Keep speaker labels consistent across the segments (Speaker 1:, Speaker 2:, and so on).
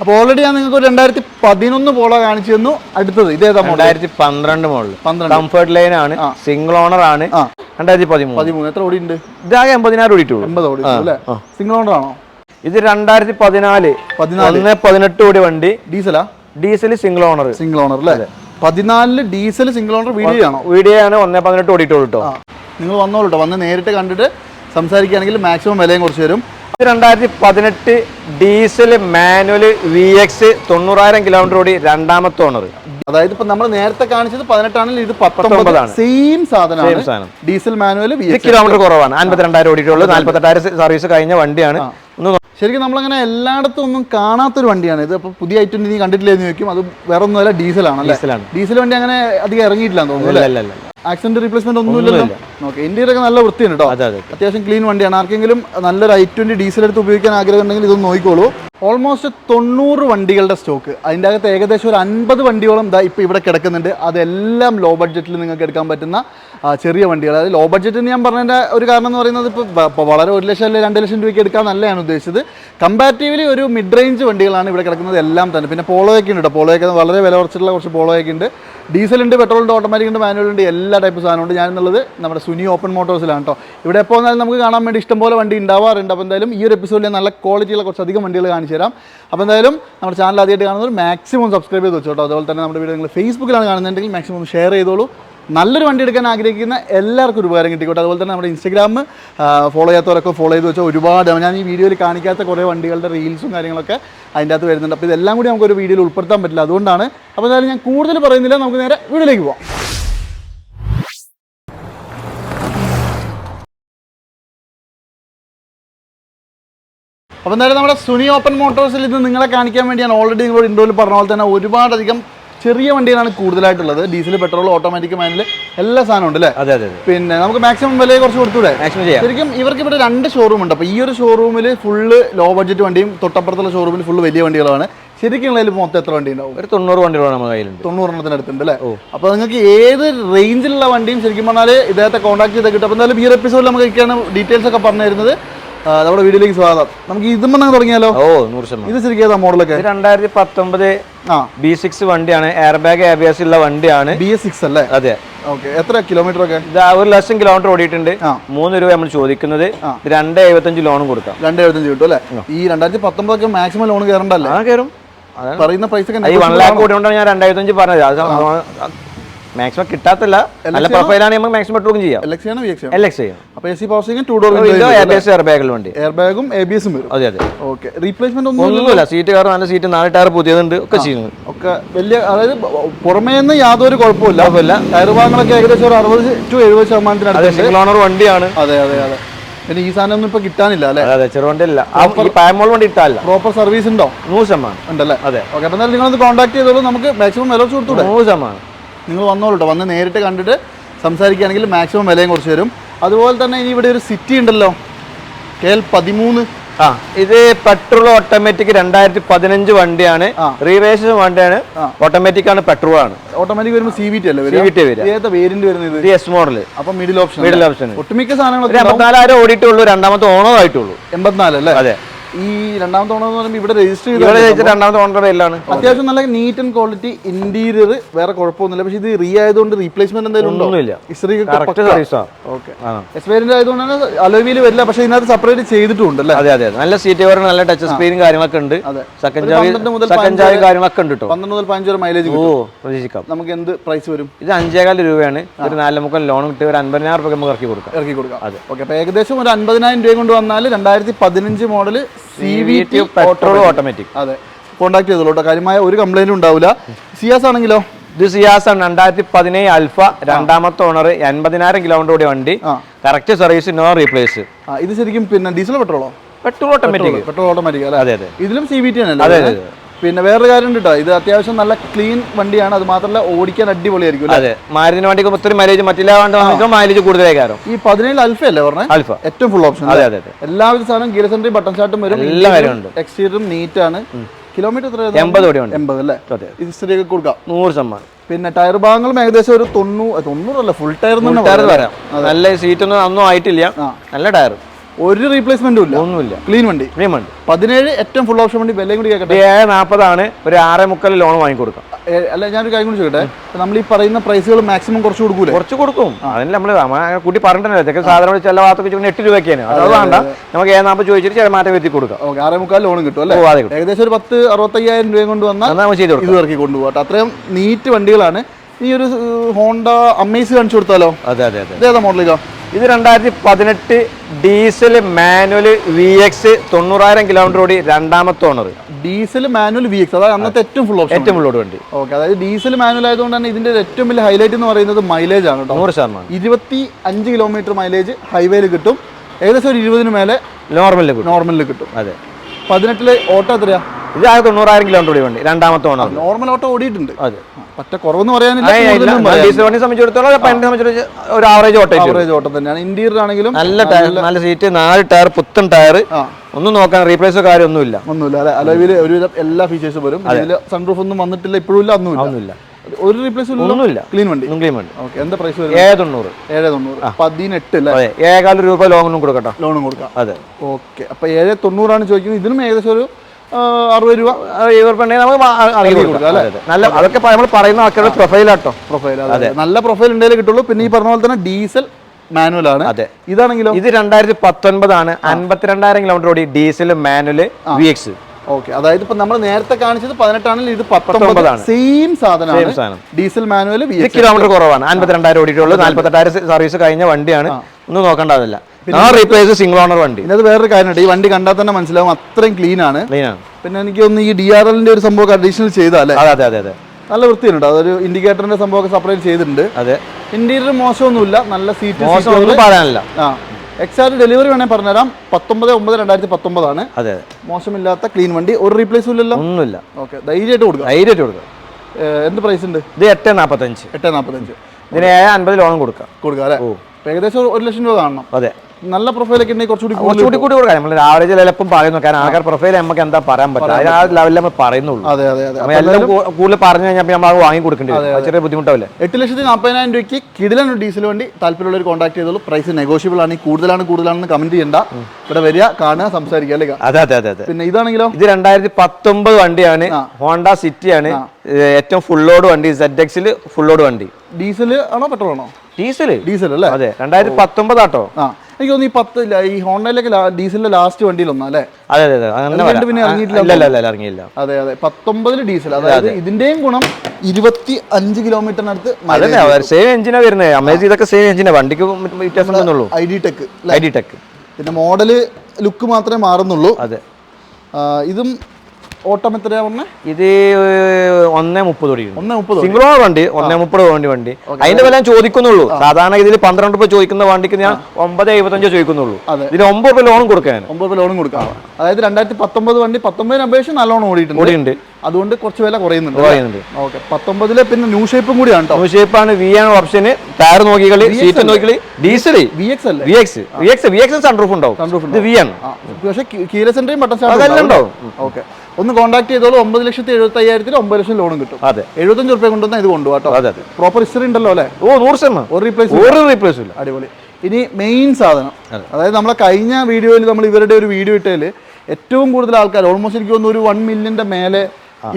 Speaker 1: അപ്പോൾ ഓൾറെഡി ഞാൻ നിങ്ങൾക്ക് രണ്ടായിരത്തി പതിനൊന്ന് പോളോ കാണിച്ചു തന്നു. അടുത്തത് ഇതേതാ മോഡൽ
Speaker 2: രണ്ടായിരത്തി പന്ത്രണ്ട് മോഡൽ
Speaker 1: പന്ത്രണ്ട്.
Speaker 2: കംഫർട്ട് ലൈൻ ആണ് സിംഗിൾ ഓണർ ആണ്. രണ്ടായിരത്തി പതിമൂന്ന്
Speaker 1: പതിമൂന്ന്. എത്ര ഓടി ഉണ്ട്?
Speaker 2: ഇതാകെ എൺപതിനായിരം ഓടിയിട്ടുള്ളൂ.
Speaker 1: എൺപത് ഓടി അല്ലേ സിംഗിൾ ഓണർ ആണോ?
Speaker 2: ഇത് രണ്ടായിരത്തി പതിനാല്.
Speaker 1: പതിനാല്
Speaker 2: പതിനെട്ട് ഓടി വണ്ടി.
Speaker 1: ഡീസലാ
Speaker 2: diesel single owner
Speaker 1: single owner അല്ലേ? പതിനാലിൽ ഡീസൽ സിംഗിൾ ഓണർ വീഡിയോ ആണോ?
Speaker 2: വീഡിയോ ആണ് ഒന്ന് പതിനെട്ട് ഓടിയിട്ടുള്ളൂ കേട്ടോ
Speaker 1: നിങ്ങൾ വന്നോളൂ കേട്ടോ വന്ന് നേരിട്ട് കണ്ടിട്ട് സംസാരിക്കുകയാണെങ്കിൽ മാക്സിമം വിലയും കുറച്ച് തരും
Speaker 2: രണ്ടായിരത്തി പതിനെട്ട് ഡീസൽ മാനുവൽ വി എക്സ് തൊണ്ണൂറായിരം കിലോമീറ്റർ ഓടി രണ്ടാമത്തെ ഓണർ
Speaker 1: അതായത് ഇപ്പൊ നമ്മൾ നേരത്തെ കാണിച്ചത് പതിനെട്ടാണെങ്കിൽ ഇത് പത്തൊമ്പത്.
Speaker 2: പത്തൊമ്പതാണ്.
Speaker 1: സെയിം സാധനമാണ്
Speaker 2: സാധനം.
Speaker 1: ഡീസൽ മാനുവൽ
Speaker 2: കിലോമീറ്റർ കുറവാണ്. അൻപത്തിരണ്ടായിരം ഓടിയിട്ടുള്ളൂ. നാല്പത്തെട്ടായിരം സർവീസ് കഴിഞ്ഞ വണ്ടിയാണ്. ഒന്ന്
Speaker 1: ശരിക്കും നമ്മളങ്ങനെ എല്ലായിടത്തും ഒന്നും കാണാത്തൊരു വണ്ടിയാണ്. ഇത് അപ്പോൾ പുതിയ ഐറ്റം നീ കണ്ടിട്ടില്ലേ എന്ന് ചോദിക്കും. അത് വേറെ ഒന്നുമല്ല ഡീസലാണ് അല്ലേ?
Speaker 2: ഡീസലാണ്.
Speaker 1: ഡീസൽ വണ്ടി അങ്ങനെ അധികം ഇറങ്ങിയിട്ടില്ല തോന്നുന്നു ആക്സിഡന്റ് റീപ്ലേസ്മെന്റ് ഒന്നുമില്ലല്ലോ? ഓക്കെ ഇന്ത്യയിലൊക്കെ നല്ല വൃത്തിയാണ് കേട്ടോ
Speaker 2: അതെ അതെ
Speaker 1: അത്യാവശ്യം ക്ലീൻ വണ്ടിയാണ്. ആർക്കെങ്കിലും നല്ലൊരു ഐ ട്വന്റി ഡീസൽ എടുത്ത് ഉപയോഗിക്കാൻ ആഗ്രഹം ഉണ്ടെങ്കിൽ ഇതൊന്ന് നോക്കിക്കോളൂ. ഓൾമോസ്റ്റ് തൊണ്ണൂറ് വണ്ടികളുടെ സ്റ്റോക്ക് അതിന്റെ അകത്ത് ഏകദേശം ഒരു അൻപത് വണ്ടിയോളം ഇതാ ഇപ്പോൾ ഇവിടെ കിടക്കുന്നുണ്ട്. അതെല്ലാം ലോ ബഡ്ജറ്റിൽ നിങ്ങൾക്ക് എടുക്കാൻ പറ്റുന്ന ചെറിയ വണ്ടികൾ. അതായത് ലോ ബഡ്ജറ്റ് ഞാൻ പറഞ്ഞതിന്റെ ഒരു കാരണം എന്ന് പറയുന്നത് ഇപ്പോൾ വളരെ ഒരു ലക്ഷം അല്ലെങ്കിൽ രണ്ട് ലക്ഷം രൂപയ്ക്ക് എടുക്കാൻ നല്ലതാണ് ഉദ്ദേശിച്ചത്. കമ്പാരിറ്റീവ്ലി ഒരു മിഡ് റേഞ്ച് വണ്ടികളാണ് ഇവിടെ കിടക്കുന്നത് എല്ലാം തന്നെ. പിന്നെ പോളോയൊക്കെ ഉണ്ട് പോളോയൊക്കെ വളരെ വില കുറച്ചിട്ടുള്ള കുറച്ച് പോളോയൊക്കെ ഉണ്ട്. ഡീസലുണ്ട് ഉണ്ട് ഓട്ടോമാറ്റിക് ഉണ്ട് മാനുവൽ ഉണ്ട് എല്ലാ ടൈപ്പ് സാധനമുണ്ട് ഞാനെന്നുള്ളത് നമ്മുടെ സുനി ഓപ്പൺ മോട്ടോഴ്സിലാണ് കേട്ടോ ഇവിടെ എപ്പോൾ വന്നാലും നമുക്ക് കാണാൻ വേണ്ടി ഇഷ്ടംപോലെ വണ്ടി ഉണ്ടാവാറുണ്ട്. അപ്പോൾ എന്തായാലും ഈ ഒരു എപ്പിസോഡിൽ നല്ല ക്വാളിറ്റിയുള്ള കുറച്ചധികം വണ്ടികൾ കാണിച്ചു തരാം. അപ്പോൾ എന്തായാലും നമ്മുടെ ചാനൽ ആദ്യമായിട്ട് കാണുന്നവർ മാക്സിമം സബ്സ്ക്രൈബ് ചെയ്ത് വെച്ചോട്ടോ. അതുപോലെ തന്നെ നമ്മുടെ വീഡിയോ നിങ്ങൾ ഫേസ്ബുക്കിലാണ് കാണുന്നുണ്ടെങ്കിൽ മാക്സിമം ഷെയർ ചെയ്തോളൂ. നല്ലൊരു വണ്ടി എടുക്കാൻ ആഗ്രഹിക്കുന്ന എല്ലാവർക്കും ഒരു ഉപകാരം കിട്ടിക്കോട്ടെ. അതുപോലെ തന്നെ നമ്മുടെ ഇൻസ്റ്റാഗ്രാം ഫോളോ ചെയ്യാത്തവരൊക്കെ ഫോളോ ചെയ്ത് വെച്ചാൽ ഒരുപാട് ഞാൻ ഈ വീഡിയോയിൽ കാണിക്കാത്ത കുറേ വണ്ടികളുടെ റീൽസും കാര്യങ്ങളൊക്കെ അതിന്റെ അകത്ത് വരുന്നുണ്ട്. അപ്പോൾ ഇതെല്ലാം കൂടി നമുക്ക് ഒരു വീഡിയോയിൽ ഉൾപ്പെടുത്താൻ പറ്റില്ല. അതുകൊണ്ടാണ് അപ്പോൾ എന്തായാലും ഞാൻ കൂടുതൽ പറയുന്നില്ല. നമുക്ക് നേരെ വീഡിയോയിലേക്ക് പോവാം. അപ്പോൾ എന്തായാലും നമ്മുടെ സുനി ഓപ്പൺ മോട്ടോഴ്സിൽ ഇത് നിങ്ങളെ കാണിക്കാൻ വേണ്ടി ഞാൻ ഓൾറെഡി നിങ്ങളോട് ഇൻഡോയിൽ പറഞ്ഞ പോലെ തന്നെ ഒരുപാടധികം ചെറിയ വണ്ടികളാണ് കൂടുതലായിട്ടുള്ളത്. ഡീസൽ പെട്രോൾ ഓട്ടോമാറ്റിക് മാനിൽ എല്ലാ സാധനവും ഉണ്ട് അല്ലേ?
Speaker 2: അതെ അതെ
Speaker 1: പിന്നെ നമുക്ക് മാക്സിമം വില കുറച്ച് കൊടുത്തൂടെ?
Speaker 2: മാക്സിമം ചെയ്യാം.
Speaker 1: ശരിക്കും ഇവർക്ക് ഇവിടെ രണ്ട് ഷോറൂം ഉണ്ട്. അപ്പോൾ ഈ ഒരു ഷോറൂമിൽ ഫുള്ള് ലോ ബഡ്ജറ്റ് വണ്ടിയും തൊട്ടപ്പുറത്തുള്ള ഷോറൂമിൽ ഫുള്ള് വലിയ വണ്ടികളാണ്. ശരിക്കും മൊത്തം എത്ര വണ്ടി ഉണ്ടാവും?
Speaker 2: ഒരു തൊണ്ണൂറ് വണ്ടികളാണ് നമ്മുടെ കയ്യിലുണ്ട്.
Speaker 1: തൊണ്ണൂറെണ്ണത്തിന് അടുത്തുണ്ട് അല്ലേ? അപ്പോൾ നിങ്ങൾക്ക് ഏത് റേഞ്ചിലുള്ള വണ്ടിയും ശരിക്കും പറഞ്ഞാൽ ഇദ്ദേഹത്തെ കോൺടാക്ട് ചെയ്ത് കിട്ടും. അപ്പോൾ എന്തായാലും ഈ ഒരു എപ്പിസോഡിൽ നമുക്ക് ഡീറ്റെയിൽസ് ഒക്കെ പറഞ്ഞു തരുന്നത്. നമ്മുടെ വീഡിയോയിലേക്ക് സ്വാഗതം. നമുക്ക് ഇതും തന്നെ തുടങ്ങിയാലോ?
Speaker 2: ഓ നൂറ് ശതമാനം.
Speaker 1: ഇത് ശരിക്കും മോഡലൊക്കെ?
Speaker 2: രണ്ടായിരത്തി പത്തൊമ്പത്
Speaker 1: ആ.
Speaker 2: ബി സിക്സ് വണ്ടിയാണ്. എയർ ബാഗ് എബിഎസ് ഉള്ള വണ്ടിയാണ്.
Speaker 1: ബി എസ് സിക്സ് അല്ലേ?
Speaker 2: അതെ.
Speaker 1: ഓക്കെ. എത്ര കിലോമീറ്റർ ഒക്കെ
Speaker 2: ഇത് ഒരു ലക്ഷം കിലോമീറ്റർ ഓടിയിട്ടുണ്ട്. മൂന്ന് രൂപ നമ്മൾ ചോദിക്കുന്നത്. രണ്ട് എഴുപത്തഞ്ച് ലോണും കൊടുക്കാം.
Speaker 1: രണ്ട് എഴുപത്തഞ്ച് കിട്ടും അല്ലേ? ഈ രണ്ടായിരത്തി പത്തൊമ്പതൊക്കെ മാക്സിമം ലോൺ കയറണ്ടല്ലേ
Speaker 2: ആ കയറും
Speaker 1: പറയുന്ന പൈസ
Speaker 2: ഈ വൺ ലാക്ക് കൂടി കൊണ്ടാണ് ഞാൻ രണ്ടായിരത്തഞ്ച് പറഞ്ഞത്. മാക്സിമം കിട്ടാത്തില്ല. നല്ല പ്രൊഫൈലാണ് നമുക്ക് മാക്സിമം പെട്രോളും ചെയ്യാം.
Speaker 1: എൽ എക്സ് ആണ് വി എക്സ്
Speaker 2: എൽ എക്സ് ചെയ്യാം.
Speaker 1: അപ്പോൾ A C power two door
Speaker 2: window air ബാഗിലും ഉണ്ട്
Speaker 1: എയർ ബാഗും എ ബി എസും വരും.
Speaker 2: അതെ അതെ.
Speaker 1: ഓക്കെ റീപ്ലേസ്മെന്റ് ഒന്നും
Speaker 2: ഒന്നുമില്ല. സീറ്റ് കാർ നല്ല സീറ്റ് നാല് ടയർ പുതിയതുണ്ട്. ഒക്കെ ചെയ്യുന്നത്
Speaker 1: ഒക്കെ വലിയ അതായത് പുറമേ നിന്ന് യാതൊരു കുഴപ്പമില്ല
Speaker 2: കുഴപ്പമില്ല.
Speaker 1: ടയർ ഭാഗങ്ങളൊക്കെ ഏകദേശം ഒരു അറുപത് ടു എഴുപത്
Speaker 2: അതെ
Speaker 1: ശതമാനത്തിനടുത്ത്
Speaker 2: സിംഗിൾ ഓണർ വണ്ടിയാണ്.
Speaker 1: അതെ അതെ അതെ. പിന്നെ ഈ സാധനം ഒന്നും ഇപ്പൊ കിട്ടാനില്ല അല്ലെ?
Speaker 2: അതെ ചെറുണ്ടല്ല ചെറുവണ്ടി ഈ പായമോൾ വണ്ടി ഇട്ടല്ല
Speaker 1: പ്രോപ്പർ സർവീസ് ഉണ്ടോ?
Speaker 2: നൂറ് ശതമാനം.
Speaker 1: ഉണ്ടല്ലേ?
Speaker 2: അതെ.
Speaker 1: ഓക്കെ അപ്പൊ നിങ്ങൾ നിങ്ങളൊന്ന് കോൺടാക്ട് ചെയ്തോളൂ. നമുക്ക് മാക്സിമം വില കൊടുത്തു
Speaker 2: നൂറ് ശതമാനം.
Speaker 1: നിങ്ങൾ വന്നോളൂ കേട്ടോ വന്ന് നേരിട്ട് കണ്ടിട്ട് സംസാരിക്കുകയാണെങ്കിൽ മാക്സിമം വിലയും കുറച്ച് തരും. അതുപോലെ തന്നെ ഇനി ഇവിടെ ഒരു സിറ്റി ഉണ്ടല്ലോ. കെ എൽ പതിമൂന്ന്.
Speaker 2: ആ ഇത് പെട്രോൾ ഓട്ടോമാറ്റിക് രണ്ടായിരത്തി പതിനഞ്ച് വണ്ടിയാണ് റീവേഷൻ വണ്ടിയാണ്. ഓട്ടോമാറ്റിക് ആണ് പെട്രോൾ ആണ്.
Speaker 1: ഓട്ടോമാറ്റിക് വരുമ്പോൾ സി വി ടി അല്ലേ വേരിയന്റ് വരുന്നത്
Speaker 2: എസ് മോഡൽ
Speaker 1: അപ്പം മിഡിൽ ഓപ്ഷൻ
Speaker 2: മിഡിൽ ഓപ്ഷൻ
Speaker 1: ഒട്ടുമിക്ക സാധനങ്ങൾ
Speaker 2: എൺപത്തിനാലായിരം ഓടിയിട്ടുള്ളൂ രണ്ടാമത്തെ ഓണോ ആയിട്ടുള്ളൂ.
Speaker 1: എൺപത്തിനാല് അല്ലേ?
Speaker 2: അതെ.
Speaker 1: ഈ രണ്ടാമത്തെ ഓണർ എന്ന് പറയുമ്പോൾ ഇവിടെ രജിസ്റ്റർ ചെയ്ത്
Speaker 2: രണ്ടാമത്തെ ഓണർ എല്ലാം
Speaker 1: അത്യാവശ്യം നല്ല നീറ്റ് ആൻഡ് ക്വാളിറ്റി ഇന്റീരിയർ വേറെ കുഴപ്പമൊന്നുമില്ല. പക്ഷെ ഇത് റീ ആയതുകൊണ്ട് റീപ്ലേസ്മെന്റ് എന്തെങ്കിലും ഉണ്ടോ?
Speaker 2: സർവീസാ
Speaker 1: ഓക്കെ
Speaker 2: ആ.
Speaker 1: എസ് വേരിയന്റ് ആയതുകൊണ്ടാണ് അലോവിയിൽ വരില്ല. പക്ഷെ ഇതിനകത്ത് സെപ്പറേറ്റ് ചെയ്തിട്ടുണ്ട് അല്ലേ?
Speaker 2: അതെ അതെ. നല്ല സീറ്റ് കവർ നല്ല ടച്ച് സ്ക്രീനും കാര്യങ്ങളൊക്കെ ഉണ്ട്. സെക്കൻഡ്
Speaker 1: ജാവി
Speaker 2: സെക്കൻഡ് ചാവി കാര്യങ്ങളൊക്കെ ഉണ്ട് കേട്ടോ.
Speaker 1: പന്ത്രണ്ട് മുതൽ പതിനഞ്ച് വരെ മൈലേജ്
Speaker 2: ഓ പ്രതീക്ഷിക്കാം.
Speaker 1: നമുക്ക് എന്ത് പ്രൈസ് വരും?
Speaker 2: ഇത് അഞ്ചേകാൽ രൂപയാണ്. ഒരു നാല് മുക്കാൽ ലോൺ കിട്ടി ഒരു അൻപതിനായിരം രൂപ നമുക്ക് ഇറക്കി കൊടുക്കാം.
Speaker 1: ഇറക്കി കൊടുക്കാം. അതെ. ഓക്കെ അപ്പൊ ഏകദേശം ഒരു അൻപതിനായിരം രൂപ കൊണ്ട് വന്നാൽ രണ്ടായിരത്തി പതിനഞ്ച് model C V T
Speaker 2: petrol automatic.
Speaker 1: അതെ. കോൺടാക്ട് ചെയ്തോളൂ കാര്യമായ ഒരു കംപ്ലൈന്റും ഉണ്ടാവില്ല സിയാസ് ആണെങ്കിലോ?
Speaker 2: ഇത് സിയാസ് രണ്ടായിരത്തി പതിനേഴ് അൽഫ രണ്ടാമത്തെ ഓണർ എൺപതിനായിരം കിലോമീറ്റർ കൂടി വണ്ടി. കറക്റ്റ് സർവീസ് നോ റീപ്ലേസ്
Speaker 1: ഇത് ശരിക്കും പിന്നെ ഡീസൽ പെട്രോളോ
Speaker 2: പെട്രോൾ ഓട്ടോമാറ്റിക്
Speaker 1: പെട്രോൾ ഓട്ടോമാറ്റിക്
Speaker 2: അതെ അതെ.
Speaker 1: ഇതിലും സി ബി ടി
Speaker 2: അതെ, അതെ,
Speaker 1: പിന്നെ വേറൊരു കാര്യം ഉണ്ട് കേട്ടോ ഇത് അത്യാവശ്യം നല്ല ക്ലീൻ വണ്ടിയാണ്. അത് മാത്രമല്ല ഓടിക്കാൻ അടിപൊളിയായിരിക്കും
Speaker 2: അതെ. മാരുതിന് വണ്ടിക്ക് ഒത്തിരി മൈലേജ് മറ്റില്ല വണ്ടി മൈലേജ് കൂടുതലായി കയറും
Speaker 1: ഈ പതിനേഴ് അൽഫ അല്ലേ പറഞ്ഞത്
Speaker 2: അൽഫ
Speaker 1: ഏറ്റവും ഫുൾ ഓപ്ഷൻ
Speaker 2: അതെ അതെ എല്ലാവരും
Speaker 1: എല്ലാവിധ സാധനം ഗിയർ സെൻട്രി ബട്ടൺ ഷാർട്ടും വരും.
Speaker 2: എല്ലാ കാര്യമുണ്ട്
Speaker 1: എക്സ്റ്റീരിയറും നീറ്റ് ആണ്. കിലോമീറ്റർ എത്ര
Speaker 2: എൺപത് ഓടിയുണ്ട്
Speaker 1: എൺപത് അല്ലേ?
Speaker 2: അതെ
Speaker 1: ഇത് ഇസ്ത്രീയൊക്കെ കൊടുക്കാം.
Speaker 2: നൂറ് ശതമാനം.
Speaker 1: പിന്നെ ടയർ ഭാഗങ്ങളും ഏകദേശം ഒരു തൊണ്ണൂറ് തൊണ്ണൂറല്ല ഫുൾ ടയർ
Speaker 2: ടയർ വരാം നല്ല സീറ്റ് ഒന്നും ഒന്നും ആയിട്ടില്ല. നല്ല ടയർ
Speaker 1: ഒരു റീപ്ലേസ്മെന്റും ഇല്ല.
Speaker 2: ഒന്നുമില്ല.
Speaker 1: ക്ലീൻ വണ്ടി.
Speaker 2: ക്ലീൻ വണ്ടി.
Speaker 1: പതിനേഴ് ഏറ്റവും ഫുൾ ഓപ്ഷൻ വണ്ടി വിലയും കൂടി കേൾക്കട്ടെ.
Speaker 2: ഏഴ് നാൽപ്പതാണ് ഒരു ആറേ മുക്കാൽ ലോൺ വാങ്ങിക്കൊടുക്കാം.
Speaker 1: കൊടുക്കാം അല്ല ഞാനൊരു കാര്യം കൂടി ചോദിക്കട്ടെ? നമ്മൾ ഈ പറയുന്ന പ്രൈസുകൾ മാക്സിമം കുറച്ച് കൊടുക്കൂലേ?
Speaker 2: കുറച്ച് കൊടുക്കും. അതിന് നമ്മൾ കൂട്ടി പറഞ്ഞിട്ടില്ല ചെക്കൻ സാധനം ചില ചോദിക്കുന്നത് എട്ട് രൂപയ്ക്കാണ് അത് വേണ്ട. നമുക്ക് ഏഴ് നാൽപ്പത് ചോദിച്ചിട്ട് ചില മാറ്റം വരുത്തി കൊടുക്കാം.
Speaker 1: ഓക്കെ ആറേ മുക്കാൽ ലോൺ കിട്ടും അല്ലേ? ഏകദേശം ഒരു പത്ത് അറുപത്തയ്യായിരം രൂപയും കൊണ്ട് വന്നാൽ
Speaker 2: ചെയ്ത് കൊടുക്കാം.
Speaker 1: ഇത് ഇറക്കി കൊണ്ടുപോകട്ടെ അത്രയും നീറ്റ് വണ്ടികളാണ്. ഈ ഒരു ഹോണ്ട അമ്മേസ് കാണിച്ചു കൊടുത്താലോ?
Speaker 2: അതെ അതെ അതെ.
Speaker 1: ഏതാ മോഡലിലോ
Speaker 2: ഇത് രണ്ടായിരത്തി പതിനെട്ട് ഡീസൽ മാനുവൽ വി എക്സ് തൊണ്ണൂറായിരം കിലോമീറ്റർ ഓടി രണ്ടാമത്തെ owner
Speaker 1: diesel manual V X അതായത് അന്നത്തെ ഏറ്റവും ഫുൾ ഓപ്ഷൻ
Speaker 2: ഏറ്റവും ഓടി വണ്ടി.
Speaker 1: ഓക്കെ അതായത് ഡീസൽ മാനുവൽ ആയതുകൊണ്ട് തന്നെ ഇതിന്റെ ഏറ്റവും വലിയ ഹൈലൈറ്റ് എന്ന് പറയുന്നത് മൈലേജ് ആണ് കേട്ടോ
Speaker 2: നൂറ് ശതമാനം.
Speaker 1: ഇരുപത്തി അഞ്ച് കിലോമീറ്റർ മൈലേജ് ഹൈവേയിൽ കിട്ടും. ഏകദേശം ഒരു ഇരുപതിന് മേലെ
Speaker 2: നോർമലിൽ കിട്ടും.
Speaker 1: നോർമലിൽ കിട്ടും.
Speaker 2: അതെ.
Speaker 1: പതിനെട്ടിലെ ഓട്ടോ എത്രയാ?
Speaker 2: ഇത് ആ തൊണ്ണൂറായിരം കിലോമീറ്റർ ഓടി വണ്ടി രണ്ടാമത്തെ ഓണർ
Speaker 1: നോർമൽ ഓട്ടോ ഓടിയിട്ടുണ്ട്.
Speaker 2: അതെ.
Speaker 1: പറ്റ കുറവെന്ന് പറയാനില്ല
Speaker 2: സംബന്ധിച്ചിടത്തോളം ഒരു ആവറേജ് ഓട്ടോ
Speaker 1: ആവറേജ് ഓട്ടം തന്നെയാണ്. ഇന്റീരിയർ ആണെങ്കിലും
Speaker 2: നല്ല ടയർ നല്ല സീറ്റ് നാല് ടയർ പുത്തൻ ടയർ. ഒന്നും നോക്കാൻ റീപ്ലേസോ കാര്യമൊന്നുമില്ല.
Speaker 1: ഒന്നുമില്ല അല്ലെ? അലവിൽ ഒരുവിധം എല്ലാ ഫീച്ചേഴ്സും വരും. അതിൽ സൺറൂഫ് ഒന്നും വന്നിട്ടില്ല ഇപ്പോഴും ഇല്ല ഒന്നുമില്ല.
Speaker 2: ഒന്നുമില്ല.
Speaker 1: ഒരു റീപ്ലേസ്
Speaker 2: ഒന്നുമില്ല.
Speaker 1: ക്ലീൻ വണ്ടി.
Speaker 2: ക്ലീൻ വണ്ടി.
Speaker 1: ഓക്കെ എന്താ പ്രൈസ്
Speaker 2: ഏഴ് തൊണ്ണൂറ്.
Speaker 1: ഏഴ് തൊണ്ണൂറ്. പതിനെട്ട് അല്ലേ?
Speaker 2: ഏകാൽ രൂപ ലോണും കൊടുക്കട്ടോ.
Speaker 1: ലോണും കൊടുക്കാം.
Speaker 2: അതെ.
Speaker 1: ഓക്കെ അപ്പൊ ഏഴ് തൊണ്ണൂറാണ് ചോദിക്കുന്നത്. ഇതിനും ഏകദേശം ഒരു അറുപത് രൂപ
Speaker 2: എഴുപത് നമുക്ക്. നല്ല അതൊക്കെ നമ്മൾ പറയുന്ന ആൾക്കാരുടെ പ്രൊഫൈലാട്ടോ
Speaker 1: പ്രൊഫൈൽ അതെ നല്ല പ്രൊഫൈൽ ഉണ്ടെങ്കിൽ കിട്ടുള്ളൂ. പിന്നെ ഈ പറഞ്ഞ പോലെ തന്നെ ഡീസൽ മാനുവൽ ആണ്.
Speaker 2: അതെ.
Speaker 1: ഇതാണെങ്കിലും?
Speaker 2: ഇത് രണ്ടായിരത്തി പത്തൊൻപതാണ് അൻപത്തിരണ്ടായിരം കിലോമീറ്റർ ഓടി diesel manual V X
Speaker 1: okay അതായത് ഇപ്പൊ നമ്മൾ നേരത്തെ കാണിച്ചത് പതിനെട്ടാണെങ്കിൽ ഇത് പത്തൊമ്പത്
Speaker 2: പത്തൊമ്പതാണ്.
Speaker 1: സെയിം സാധനമാണ്.
Speaker 2: സാധനം.
Speaker 1: ഡീസൽ മാനുവൽ
Speaker 2: കിലോമീറ്റർ കുറവാണ്. അൻപത്തിരണ്ടായിരം ഓടിയിട്ടുള്ളൂ. നാല്പത്തെട്ടായിരം സർവീസ് കഴിഞ്ഞ വണ്ടിയാണ്. ഒന്നും നോക്കേണ്ടതില്ല ആ റീപ്ലേസ് സിംഗിൾ ഓണർ വണ്ടി.
Speaker 1: പിന്നെ അത് വേറൊരു കാര്യമുണ്ട്. ഈ വണ്ടി കണ്ടാൽ തന്നെ മനസ്സിലാവും അത്രയും ക്ലീൻ ആണ്.
Speaker 2: മെയിനാണ്
Speaker 1: പിന്നെ എനിക്ക് ഒന്ന് ഈ ഡി ആർ എല്ലിന്റെ ഒരു സംഭവം അഡീഷണൽ ചെയ്താലേ?
Speaker 2: അതെ അതെ അതെ അതെ.
Speaker 1: നല്ല വൃത്തിയുണ്ട്. അതൊരു ഇൻഡിക്കേറ്ററിന്റെ സംഭവമൊക്കെ സെപ്പറേറ്റ് ചെയ്തിട്ടുണ്ട്.
Speaker 2: അതെ.
Speaker 1: ഇന്റീരിയർ മോശമൊന്നുമില്ല. നല്ല സീറ്റ്
Speaker 2: മോശം ഒന്നും പറയാനില്ല.
Speaker 1: ആ. എക്സാക്ട് ഡെലിവറി വേണേൽ പറഞ്ഞുതരാം. പത്തൊമ്പത് ഒമ്പത് രണ്ടായിരത്തി പത്തൊമ്പതാണ്
Speaker 2: അതെ
Speaker 1: മോശമില്ലാത്ത ക്ലീൻ വണ്ടി. ഒരു റീപ്ലേസും ഇല്ലല്ലോ?
Speaker 2: ഒന്നുമില്ല.
Speaker 1: ഓക്കെ ധൈര്യമായിട്ട് കൊടുക്കുക
Speaker 2: ധൈര്യമായിട്ട് കൊടുക്കുക
Speaker 1: എന്ത് പ്രൈസ് ഉണ്ട്?
Speaker 2: ഇത് എട്ട് നാൽപ്പത്തഞ്ച്
Speaker 1: എട്ട് നാൽപ്പത്തഞ്ച്
Speaker 2: ഇതിന് ഏഴ് അൻപത് ലോൺ കൊടുക്കാം.
Speaker 1: കൊടുക്കാം അല്ലേ? ഏകദേശം ഒരു ലക്ഷം രൂപ കാണണം.
Speaker 2: അതെ.
Speaker 1: നല്ല പ്രൊഫൈലൊക്കെ ഉണ്ടെങ്കിൽ കുറച്ചുകൂടി
Speaker 2: കുറച്ചുകൂടി കൂടി കൊടുക്കാം. നമ്മൾ ആവറേജ് ലെവലപ്പം പറയുന്നു കാരണം ആൾക്കാർ പ്രൊഫൈൽ നമുക്ക് എന്താ പറയാൻ പറ്റില്ല ആ ലെവലിൽ നമ്മൾ പറയുന്നുള്ളൂ.
Speaker 1: അതെ അതെ അതെ.
Speaker 2: എല്ലാം കൂടുതൽ പറഞ്ഞു കഴിഞ്ഞാൽ നമ്മൾ വാങ്ങി കൊടുക്കേണ്ടി വരും. ചെറിയ ബുദ്ധിമുട്ടാവില്ല?
Speaker 1: എട്ട് ലക്ഷത്തി നാൽപ്പതിനായിരം രൂപയ്ക്ക് കിടിലൻ ഒരു ഡീസൽ വണ്ടി താല്പര്യമുള്ളവർ കോൺടാക്ട് ചെയ്തോളൂ. പ്രൈസ് നെഗോഷ്യബിൾ ആണ് കൂടുതലാണ് കൂടുതലാണെന്ന് കമന്റ് ചെയ്യണ്ട. ഇവിടെ വരിക കാണുക സംസാരിക്കുക അല്ലേ?
Speaker 2: അതെ അതെ അതെ അതെ.
Speaker 1: പിന്നെ ഇതാണെങ്കിലോ?
Speaker 2: ഇത് രണ്ടായിരത്തി പത്തൊമ്പത് വണ്ടിയാണ് ഹോണ്ട സിറ്റി ആണ് ഏറ്റവും ഫുൾ ലോഡ് വണ്ടി സെഡ് എക്സിൽ ഫുൾ ലോഡ് വണ്ടി.
Speaker 1: ഡീസൽ ആണോ പെട്രോൾ ആണോ?
Speaker 2: ഡീസൽ
Speaker 1: ഡീസൽ അല്ലേ?
Speaker 2: അതെ രണ്ടായിരത്തി പത്തൊമ്പത് ആട്ടോ.
Speaker 1: ആ എനിക്ക് തോന്നുന്നു ഈ പത്ത് ഈ ഹോണ്ടയിലൊക്കെ ഡീസലിന്റെ ലാസ്റ്റ് വണ്ടിയിലൊന്നും അല്ലേ?
Speaker 2: അതെ അതെ.
Speaker 1: പിന്നെ ഇറങ്ങിയിട്ടില്ല
Speaker 2: ഇറങ്ങിയില്ല.
Speaker 1: അതെ അതെ പത്തൊമ്പതിൽ ഡീസൽ അതായത് ഇതിന്റെയും ഗുണം ഇരുപത്തി അഞ്ച് കിലോമീറ്ററിനടുത്ത്
Speaker 2: സെയിം എഞ്ചിനാ വരുന്നത് അമേസ് ഇതൊക്കെ സെയിം എഞ്ചിനാ വണ്ടിക്ക് വ്യത്യാസം ഉണ്ടെന്നുള്ളൂ
Speaker 1: I D tech
Speaker 2: I D tech.
Speaker 1: പിന്നെ മോഡൽ ലുക്ക് മാത്രമേ മാറുന്നുള്ളൂ.
Speaker 2: അതെ.
Speaker 1: ഇതും ഓട്ടം എത്രയാ
Speaker 2: ഇത് ഒന്നേ മുപ്പത് ഓടിക്കുന്നു.
Speaker 1: ഒന്ന് മുപ്പത്
Speaker 2: സിംഗിൾ ഓണർ വണ്ടി ഒന്നേ മുപ്പത് വണ്ടി. വണ്ടി അതിന്റെ വില ഞാൻ ചോദിക്കുന്നുള്ളൂ. സാധാരണ ഇതിൽ പന്ത്രണ്ട് രൂപ ചോദിക്കുന്ന വണ്ടിക്ക് ഞാൻ ഒമ്പത് എഴുപത്തഞ്ചോ ചോദിക്കുന്നുള്ളൂ. ഇതിൽ ഒമ്പത് രൂപ ലോണും കൊടുക്കാൻ
Speaker 1: ഒമ്പത് രൂപ ലോണും കൊടുക്കാം. അതായത് രണ്ടായിരത്തി പത്തൊമ്പത് വണ്ടി പത്തൊമ്പതിന് അപേക്ഷിച്ച് നല്ലോണം ഓടിയിട്ടുണ്ട്.
Speaker 2: ഓടിയുണ്ട്
Speaker 1: അതുകൊണ്ട് കുറച്ച് വില കുറയുന്നുണ്ട്
Speaker 2: കുറയുന്നുണ്ട്.
Speaker 1: ഓക്കെ. പത്തൊമ്പതിലെ പിന്നെ ന്യൂ ഷേപ്പും കൂടിയാണ് ന്യൂ
Speaker 2: ഷേപ്പാണ് വി ആണ് ഓപ്ഷൻ ടയർ നോക്കിക്കളി സീറ്റ് നോക്കിക്കളി. ഡീസൽ
Speaker 1: വി എക്സ് അല്ലേ?
Speaker 2: V X V X V X sunroof ഉണ്ടാവും.
Speaker 1: സൺറൂഫ്
Speaker 2: ഇത് വി ആണ്.
Speaker 1: പക്ഷേ കീല സെന്ററിയും ബട്ടൺ സ്റ്റാർട്ട്
Speaker 2: ഉണ്ടാവും
Speaker 1: ഓക്കെ. ഒന്ന് കോൺടാക്ട് ചെയ്തോളൂ. ഒമ്പത് ലക്ഷത്തി എഴുപത്തി അയ്യായിരത്തിൽ ഒമ്പത് ലക്ഷം ലോണും കിട്ടും.
Speaker 2: അതെ.
Speaker 1: എഴുപത്തഞ്ച് റുപ്യ കൊണ്ടുവന്നാൽ ഇത് കൊണ്ടുപോകാം
Speaker 2: അതെ അതെ.
Speaker 1: പ്രോപ്പർ ഹിസ്റ്ററി ഉണ്ടല്ലോ അല്ലേ?
Speaker 2: ഓ നൂറ് ശതമാനം.
Speaker 1: ഒരു റീപ്ലേസ്
Speaker 2: ഒരു റീപ്ലേസ് ഇല്ല.
Speaker 1: അടിപൊളി. ഇനി മെയിൻ സാധനം. അതായത് നമ്മളെ കഴിഞ്ഞ വീഡിയോയിൽ നമ്മൾ ഇവരുടെ ഒരു വീഡിയോ ഇട്ടതിൽ ഏറ്റവും കൂടുതൽ ആൾക്കാർ ഓൾമോസ്റ്റ് എനിക്ക് തോന്നുന്നു ഒരു വൺ മില്യന്റെ മേലെ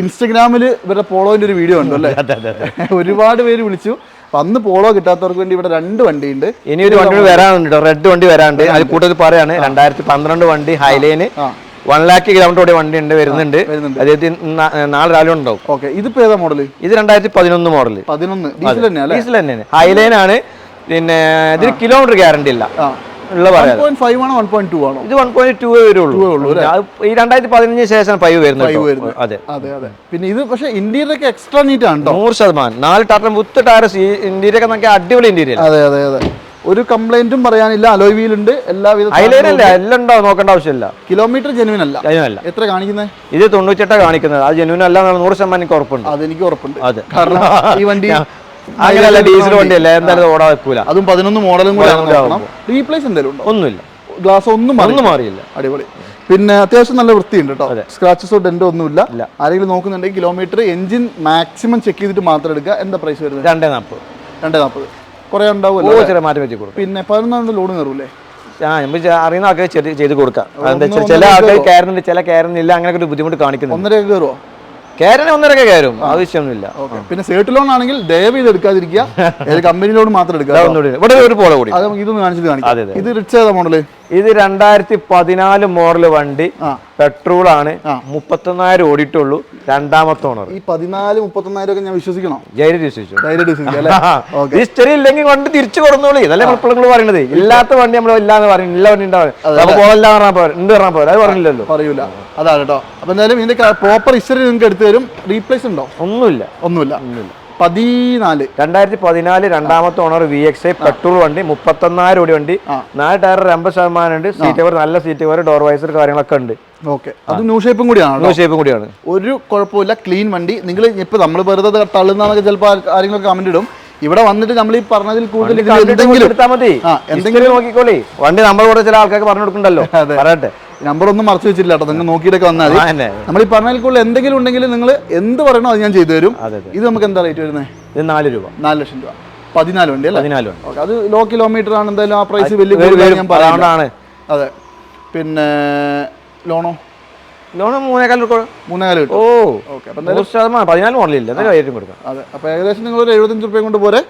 Speaker 1: ഇൻസ്റ്റഗ്രാമിൽ ഇവരുടെ പോളോന്റെ ഒരു വീഡിയോ ഉണ്ടല്ലേ ഒരുപാട് പേര് വിളിച്ചു. അപ്പൊ അന്ന് പോളോ കിട്ടാത്തവർക്ക് വേണ്ടി ഇവിടെ രണ്ട് വണ്ടി ഉണ്ട്
Speaker 2: ഇനി ഒരു വണ്ടി വരാനുണ്ട്? റെഡ് വണ്ടി വരാനുണ്ട്. അത് കൂടുതൽ പറയാണ്. രണ്ടായിരത്തി പന്ത്രണ്ട് വണ്ടി ഹൈലൈന്. വൺ ലാക്ക് കിലോമീറ്റർ വണ്ടി ഉണ്ട് വരുന്നുണ്ട്. അതായത് നാളെ രാവിലെ ഉണ്ടാവും.
Speaker 1: ഓക്കെ. ഇതിപ്പോ ഏതാ മോഡൽ
Speaker 2: ഇത് രണ്ടായിരത്തി പതിനൊന്ന്. മോഡൽ
Speaker 1: പതിനൊന്ന് ഡീസൽ തന്നെ അല്ലേ?
Speaker 2: ഡീസൽ തന്നെയാണ്. ഹൈലൈൻ ആണ്. പിന്നെ ഇതിന് കിലോമീറ്റർ ഗ്യാരണ്ടി ഇല്ല. ഇത് വൺ പോയിന്റ് ടു വരുള്ളൂ. ഈ രണ്ടായിരത്തി പതിനഞ്ചിന് ശേഷം ഫൈവ് വരുന്നത്. അതെ.
Speaker 1: അതെ അതെ. പിന്നെ ഇത് പക്ഷേ ഇന്റീരിയർ എക്സ്ട്രാ നീറ്റ് ആണ്
Speaker 2: നൂറ് ശതമാനം. നാല് ടാറ്റ മുത്ത് ടയർ ഇന്ത്യയിലൊക്കെ ഒക്കെ അടിപൊളി ഇന്റീരിയർ.
Speaker 1: അതെ അതെ അതെ. ഒരു കംപ്ലൈന്റും പറയാനില്ല. അലോയ് ഉണ്ട്. എല്ലാവിധ
Speaker 2: അല്ല എല്ലാം ഉണ്ടാവും നോക്കേണ്ട ആവശ്യമില്ല.
Speaker 1: കിലോമീറ്റർ ജെനുവിൻ അല്ല.
Speaker 2: അല്ല.
Speaker 1: എത്ര കാണിക്കുന്നത്
Speaker 2: ഇത് തൊണ്ണൂറ്റെട്ടാ കാണിക്കുന്നത്. അത് ജെനുവിൻ അല്ല നൂറ് ശതമാനം എനിക്ക് ഉറപ്പുണ്ട്.
Speaker 1: അതെനിക്ക് ഉറപ്പുണ്ട്.
Speaker 2: അതെ.
Speaker 1: കാരണം ഈ വണ്ടി
Speaker 2: അങ്ങനെയല്ല ഡീസൽ വണ്ടിയല്ല? എന്തായാലും ഓടാൻ വെക്കൂല
Speaker 1: അതും പതിനൊന്ന് മോഡലും കൂടെ റീപ്ലേസ് എന്തെങ്കിലും
Speaker 2: ഒന്നുമില്ല.
Speaker 1: ഗ്ലാസ് ഒന്നും
Speaker 2: ഒന്നും മാറിയില്ല.
Speaker 1: അടിപൊളി. പിന്നെ അത്യാവശ്യം നല്ല വൃത്തിയുണ്ട് കേട്ടോ. സ്ക്രാച്ചസോ ഡെൻഡോ ഒന്നുമില്ല.
Speaker 2: ഇല്ല.
Speaker 1: ആരെങ്കിലും നോക്കുന്നുണ്ടെങ്കിൽ കിലോമീറ്റർ എഞ്ചിൻ മാക്സിമം ചെക്ക് ചെയ്തിട്ട് മാത്രം എടുക്കുക. എന്താ പ്രൈസ് വരുന്നത്?
Speaker 2: രണ്ടേ നാൽപ്പത്.
Speaker 1: രണ്ടേ നാൽപ്പത്. കുറേ ഉണ്ടാവുമല്ലോ
Speaker 2: മാറ്റി വെച്ച് കൊടുക്കും.
Speaker 1: പിന്നെ പതിനൊന്നാണ്ട് ലോഡ് കയറൂലേ?
Speaker 2: ആ നമ്മൾ അറിയുന്ന ആൾക്കാർ ചെയ്ത് കൊടുക്കാം. ചില ആൾക്കാർ കയറുന്നുണ്ട് ചില കയറുന്നില്ല അങ്ങനെ ഒരു ബുദ്ധിമുട്ട് കാണിക്കുന്നു
Speaker 1: ഒന്നര കയറുമോ
Speaker 2: കയറിനെ ഒന്നരക്കെ കയറും. ആവശ്യമൊന്നുമില്ല
Speaker 1: പിന്നെ സേർട്ട് ലോൺ ആണെങ്കിൽ ദയവ് ചെയ്ത് എടുക്കാതിരിക്കുക. കമ്പനി ലോൺ മാത്രം എടുക്കുക.
Speaker 2: ഒന്നുകൂടി. ഇവിടെ ഒരു പോലെ കൂടി.
Speaker 1: ഇത് കാണിച്ചിട്ട് കാണിക്കാം. ഇത് റിച്ച് ഏതാ മോഡൽ
Speaker 2: ഇത് രണ്ടായിരത്തി പതിനാല് മോഡൽ വണ്ടി പെട്രോൾ ആണ്. മുപ്പത്തൊന്നായിരം ഓടിയിട്ടുള്ളൂ രണ്ടാമത്തെ ഓണർ.
Speaker 1: ഈ പതിനാല് മുപ്പത്തൊന്നായിരം ഒക്കെ ഞാൻ വിശ്വസിക്കണോ? ധൈര്യം വിശ്വസിച്ചു.
Speaker 2: ഹിസ്റ്ററി ഇല്ലെങ്കിൽ വണ്ടി തിരിച്ചു കൊടുന്നോളി. ഇതല്ലേ നമ്മൾ പറയണത്. ഇല്ലാത്ത വണ്ടി നമ്മൾ ഇല്ലാന്ന് പറയും. ഇല്ല വണ്ടി ഉണ്ടാവും പോലെ പോകല്ല പറഞ്ഞാൽ പോരാ. ഉണ്ട് പറഞ്ഞാൽ പോരാ. അത് പറഞ്ഞില്ലല്ലോ.
Speaker 1: പറയൂല. അതാണ് കേട്ടോ അപ്പൊ എന്തായാലും ഇതിന്റെ പ്രോപ്പർ ഹിസ്റ്ററി നിങ്ങൾക്ക് എടുത്തു തരും. റീപ്ലേസ് ഉണ്ടോ?
Speaker 2: ഒന്നുമില്ല.
Speaker 1: ഒന്നുമില്ല. ഒന്നുമില്ല. പതിനാല്.
Speaker 2: രണ്ടായിരത്തി പതിനാല് രണ്ടാമത്തെ owner V X I petrol വണ്ടി മുപ്പത്തൊന്നായിരം ഓടി വണ്ടി. നാല് ടയർ അമ്പത് ശതമാനം ഉണ്ട്. സീറ്റ് കവർ നല്ല സീറ്റ് കവർ ഡോർ വൈസർ കാര്യങ്ങളൊക്കെ ഉണ്ട്.
Speaker 1: ഓക്കെ. അത് ന്യൂ ഷേപ്പും കൂടിയാണ് ന്യൂ
Speaker 2: ഷേപ്പും കൂടിയാണ്.
Speaker 1: ഒരു കുഴപ്പമില്ല ക്ലീൻ വണ്ടി. നിങ്ങൾ ഇപ്പൊ നമ്മൾ വെറുതെ തള്ളുന്നതൊക്കെ ചിലപ്പോൾ ആരെങ്കിലും കമന്റ് ഇടും. ഇവിടെ വന്നിട്ട് നമ്മൾ ഈ പറഞ്ഞതിൽ കൂടുതൽ എന്തെങ്കിലും
Speaker 2: നോക്കിക്കോളി. വണ്ടി നമ്മൾ കൂടെ ചില ആൾക്കാർക്ക് പറഞ്ഞു കൊടുക്കണ്ടല്ലോ. പറയട്ടെ.
Speaker 1: നമ്പർ ഒന്നും മറച്ചു വെച്ചില്ല കേട്ടോ. നിങ്ങൾ നോക്കിയിട്ടൊക്കെ വന്നാൽ മതി. നമ്മൾ ഈ പറഞ്ഞതിൽ കൂടുതൽ എന്തെങ്കിലും ഉണ്ടെങ്കിൽ നിങ്ങൾ എന്ത് പറയണോ അത് ഞാൻ ചെയ്തു തരും. ഇത് നമുക്ക് എന്താ റേറ്റ് വരുന്നത്?
Speaker 2: ഇത് നാല് രൂപ.
Speaker 1: നാല് ലക്ഷം രൂപ. പതിനാല് വണ്ടി അല്ലേ?
Speaker 2: പതിനാല് വണ്ടി.
Speaker 1: അത് ലോ കിലോമീറ്റർ ആണ്. എന്തായാലും ആ പ്രൈസ് വലിയ ഞാൻ അതെ. പിന്നെ ലോണോ?
Speaker 2: ലോൺ
Speaker 1: മൂന്നേകാൽ കിട്ടും.
Speaker 2: ഓ
Speaker 1: ഓക്കെ അപ്പം
Speaker 2: നൂറ് ശതമാനം. പതിനാല് മോഡലില്ല? കൊടുക്കാം
Speaker 1: അതെ. അപ്പോൾ ഏകദേശം നിങ്ങൾ ഒരു എഴുപത്തഞ്ച് റുപ്യ കൊണ്ട് പോരെ.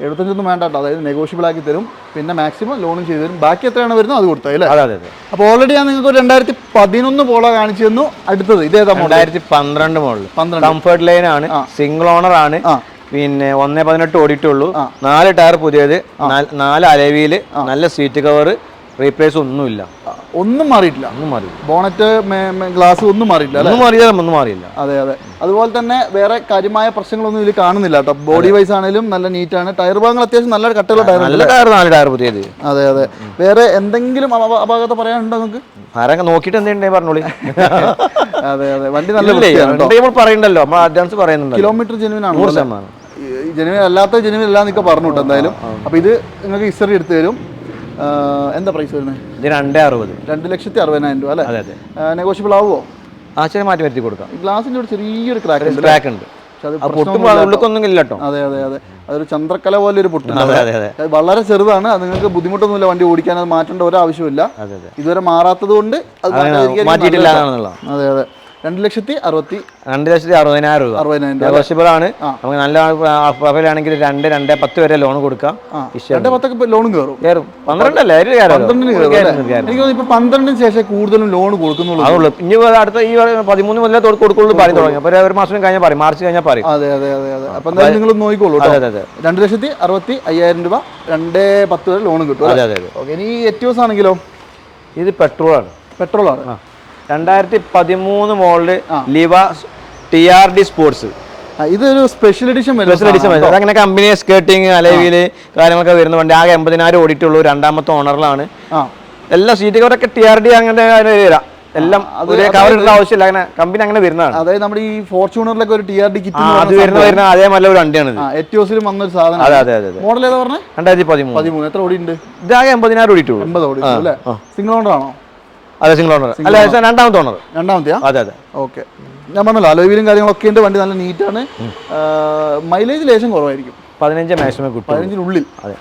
Speaker 1: എഴുപത്തഞ്ചൊന്നും വേണ്ട കേട്ടോ. അതായത് നെഗോഷ്യബിൾ ആക്കി തരും. പിന്നെ മാക്സിമം ലോണും ചെയ്തു തരും. ബാക്കി എത്രയാണ് വരുന്നത് അത് കൊടുത്തത് അല്ലേ?
Speaker 2: അതെ അതെ അതെ.
Speaker 1: അപ്പോൾ ഓൾറെഡി ഞാൻ നിങ്ങൾക്ക് രണ്ടായിരത്തി പതിനൊന്ന് പോള കാണിച്ചു തന്നു. അടുത്തത് ഇതേതാ
Speaker 2: രണ്ടായിരത്തി പന്ത്രണ്ട് മോഡൽ
Speaker 1: പന്ത്രണ്ട്.
Speaker 2: കംഫർട്ട് ലൈൻ ആണ്. സിംഗിൾ ഓണർ ആണ്. പിന്നെ ഒന്നേ പതിനെട്ട് ഓടിയിട്ടുള്ളൂ. നാല് ടയർ പുതിയത്. നാല്- നാല് അലവിയിൽ നല്ല സീറ്റ് കവർ റീപ്ലേസ് ഒന്നുമില്ല.
Speaker 1: ഒന്നും മാറിയിട്ടില്ല.
Speaker 2: ഒന്നും മാറിയില്ല
Speaker 1: ബോണറ്റ് ഗ്ലാസ് ഒന്നും മാറിയിട്ടില്ല
Speaker 2: ഒന്നും മാറിയാലും ഒന്നും മാറിയില്ല.
Speaker 1: അതെ അതെ. അതുപോലെ തന്നെ വേറെ കാര്യമായ പ്രശ്നങ്ങളൊന്നും ഇതിൽ കാണുന്നില്ല കേട്ടോ. ബോഡി വൈസ് ആണെങ്കിലും നല്ല നീറ്റ് ആണ് ടയർ ഭാഗങ്ങൾ അത്യാവശ്യം നല്ല കട്ടുള്ള ടയർ
Speaker 2: നല്ല ടയർ നാല് ടയർ പുതിയത്.
Speaker 1: അതെ അതെ. വേറെ എന്തെങ്കിലും അപ- അപാകത പറയാനുണ്ടോ നിങ്ങൾക്ക്?
Speaker 2: ആരൊക്കെ നോക്കിയിട്ട് എന്തേ പറഞ്ഞോളി.
Speaker 1: അതെ അതെ. വണ്ടി നല്ല
Speaker 2: പറയണ്ടല്ലോ. നമ്മൾ അഡ്വാൻസ് പറയുന്നുണ്ട്
Speaker 1: കിലോമീറ്റർ ജെനുവിൻ ആണ്
Speaker 2: നൂറ് ശതമാനം.
Speaker 1: ജെനുവിൻ അല്ലാത്ത ജനുവിൻ അല്ല എന്നൊക്കെ പറഞ്ഞു കേട്ടോ എന്തായാലും. അപ്പൊ ഇത് നിങ്ങൾക്ക് ഹിസ്റ്ററി എടുത്തു തരും. എന്താ പ്രൈസ് വരുന്നത്
Speaker 2: ഇത് രണ്ടേ അറുപത്.
Speaker 1: രണ്ട് ലക്ഷത്തി അറുപതിനായിരം രൂപ അല്ലേ?
Speaker 2: അതെ അതെ.
Speaker 1: നെഗോഷ്യബിൾ ആവുമോ
Speaker 2: ആശയം മാറ്റി വരുത്തി കൊടുക്കാം.
Speaker 1: ഗ്ലാസിന്റെ ഒരു ചെറിയൊരു ക്രാക്ക്
Speaker 2: ക്രാക്ക് ഉണ്ട്
Speaker 1: അത്
Speaker 2: ആ
Speaker 1: പ്രശ്നമൊന്നും
Speaker 2: പൊട്ടും ഇല്ല കേട്ടോ.
Speaker 1: അതെ അതെ അതെ. അതൊരു ചന്ദ്രക്കല പോലെ ഒരു പൊട്ടുണ്ട് വളരെ ചെറുതാണ്. അത് നിങ്ങൾക്ക് ബുദ്ധിമുട്ടൊന്നുമില്ല വണ്ടി ഓടിക്കാൻ അത് മാറ്റേണ്ട
Speaker 2: ഒരാവശ്യമില്ല
Speaker 1: ഇതുവരെ മാറാത്തത് കൊണ്ട് അതെ അതെ. രണ്ട് ലക്ഷത്തി അറുപത്തി
Speaker 2: രണ്ട് ലക്ഷത്തി അറുപതിനായിരം രൂപ.
Speaker 1: അറുപതിനായിരം രൂപ
Speaker 2: നെഗോഷ്യബിൾ ആണ് നമുക്ക് നല്ല പ്രൊഫൈലാണെങ്കിൽ രണ്ട് രണ്ട് പത്ത് വരെ ലോൺ കൊടുക്കാം.
Speaker 1: രണ്ട് പത്തൊക്കെ ലോണും കയറും
Speaker 2: കയറും പന്ത്രണ്ടല്ലേ?
Speaker 1: എനിക്ക് ഇപ്പൊ പന്ത്രണ്ടിന് ശേഷം കൂടുതലും ലോൺ കൊടുക്കുന്നുള്ളൂ.
Speaker 2: ഇനി അടുത്ത ഈ പതിമൂന്ന് മുതലേ കൊടുക്കുള്ളൂ പറയും തുടങ്ങി. അപ്പൊ ഒരു മാസം കഴിഞ്ഞാൽ പറയും. മാർച്ച് കഴിഞ്ഞാൽ പറയും.
Speaker 1: അതെ അതെ അതെ അതെ. അപ്പൊ എന്തായാലും നിങ്ങൾ നോക്കിക്കോളൂ
Speaker 2: അതെ അതെ അതെ.
Speaker 1: രണ്ട് ലക്ഷത്തി അറുപത്തി അയ്യായിരം രൂപ രണ്ട് പത്ത് വരെ ലോണും കിട്ടും
Speaker 2: അതെ അതെ
Speaker 1: ഓക്കെ ഇനി എറ്റിയോസ് ആണെങ്കിലോ
Speaker 2: ഇത് പെട്രോൾ ആണ്.
Speaker 1: പെട്രോൾ ആണ്.
Speaker 2: രണ്ടായിരത്തി പതിമൂന്ന് മോളിൽ Liva T R D sports.
Speaker 1: ഇതൊരു സ്പെഷ്യൽ എഡിഷൻ
Speaker 2: സ്പെഷ്യൽ എഡിഷൻ അങ്ങനെ കമ്പനി സ്കേർട്ടിങ് അലവിൽ കാര്യങ്ങളൊക്കെ വരുന്ന വണ്ടി. ആകെ എൺപതിനായിരം ഓടിയിട്ടുള്ളൂ. രണ്ടാമത്തെ ഓണറിലാണ്. എല്ലാ സീറ്റ് കവറൊക്കെ ടി ആർ ഡി അങ്ങനെ വരാം എല്ലാം ഒരേ കവർ ഇടേണ്ട ആവശ്യമില്ല. അങ്ങനെ കമ്പനി അങ്ങനെ വരുന്നതാണ്.
Speaker 1: അതായത് നമ്മുടെ ഈ ഫോർച്യൂണറിലൊക്കെ ഒരു ടി ആർ ഡി കിറ്റ്
Speaker 2: അത് വരുന്ന വരുന്ന അതേ നല്ല ഒരു വണ്ടിയാണ്
Speaker 1: എറ്റിയോസിലും വന്ന ഒരു സാധനം
Speaker 2: അതെ അതെ അതെ
Speaker 1: മോഡൽ ഏതാ പറഞ്ഞത്
Speaker 2: രണ്ടായിരത്തി പതിമൂന്ന്.
Speaker 1: പതിമൂന്ന് എത്ര ഓടിയുണ്ട്
Speaker 2: ഇതാകെ എൺപതിനായിരം ഓടിയിട്ടുള്ളൂ.
Speaker 1: എൺപത് ഓടി സിംഗിൾ ഓണർ ആണോ?
Speaker 2: അതെ സിംഗിൾ ഓണർ അല്ല രണ്ടാമത്തെ ഓണർ
Speaker 1: രണ്ടാമത്തെയാ?
Speaker 2: അതെ അതെ.
Speaker 1: ഓക്കെ. ഞാൻ പറഞ്ഞല്ലോ അലോയിലും കാര്യങ്ങളൊക്കെ ഉണ്ട് വണ്ടി നല്ല നീറ്റാണ് മൈലേജ് ലേശം കുറവായിരിക്കും.
Speaker 2: പതിനഞ്ച് മാക്സിമം കിട്ടും
Speaker 1: പതിനഞ്ചിനുള്ളിൽ.
Speaker 2: അതെ.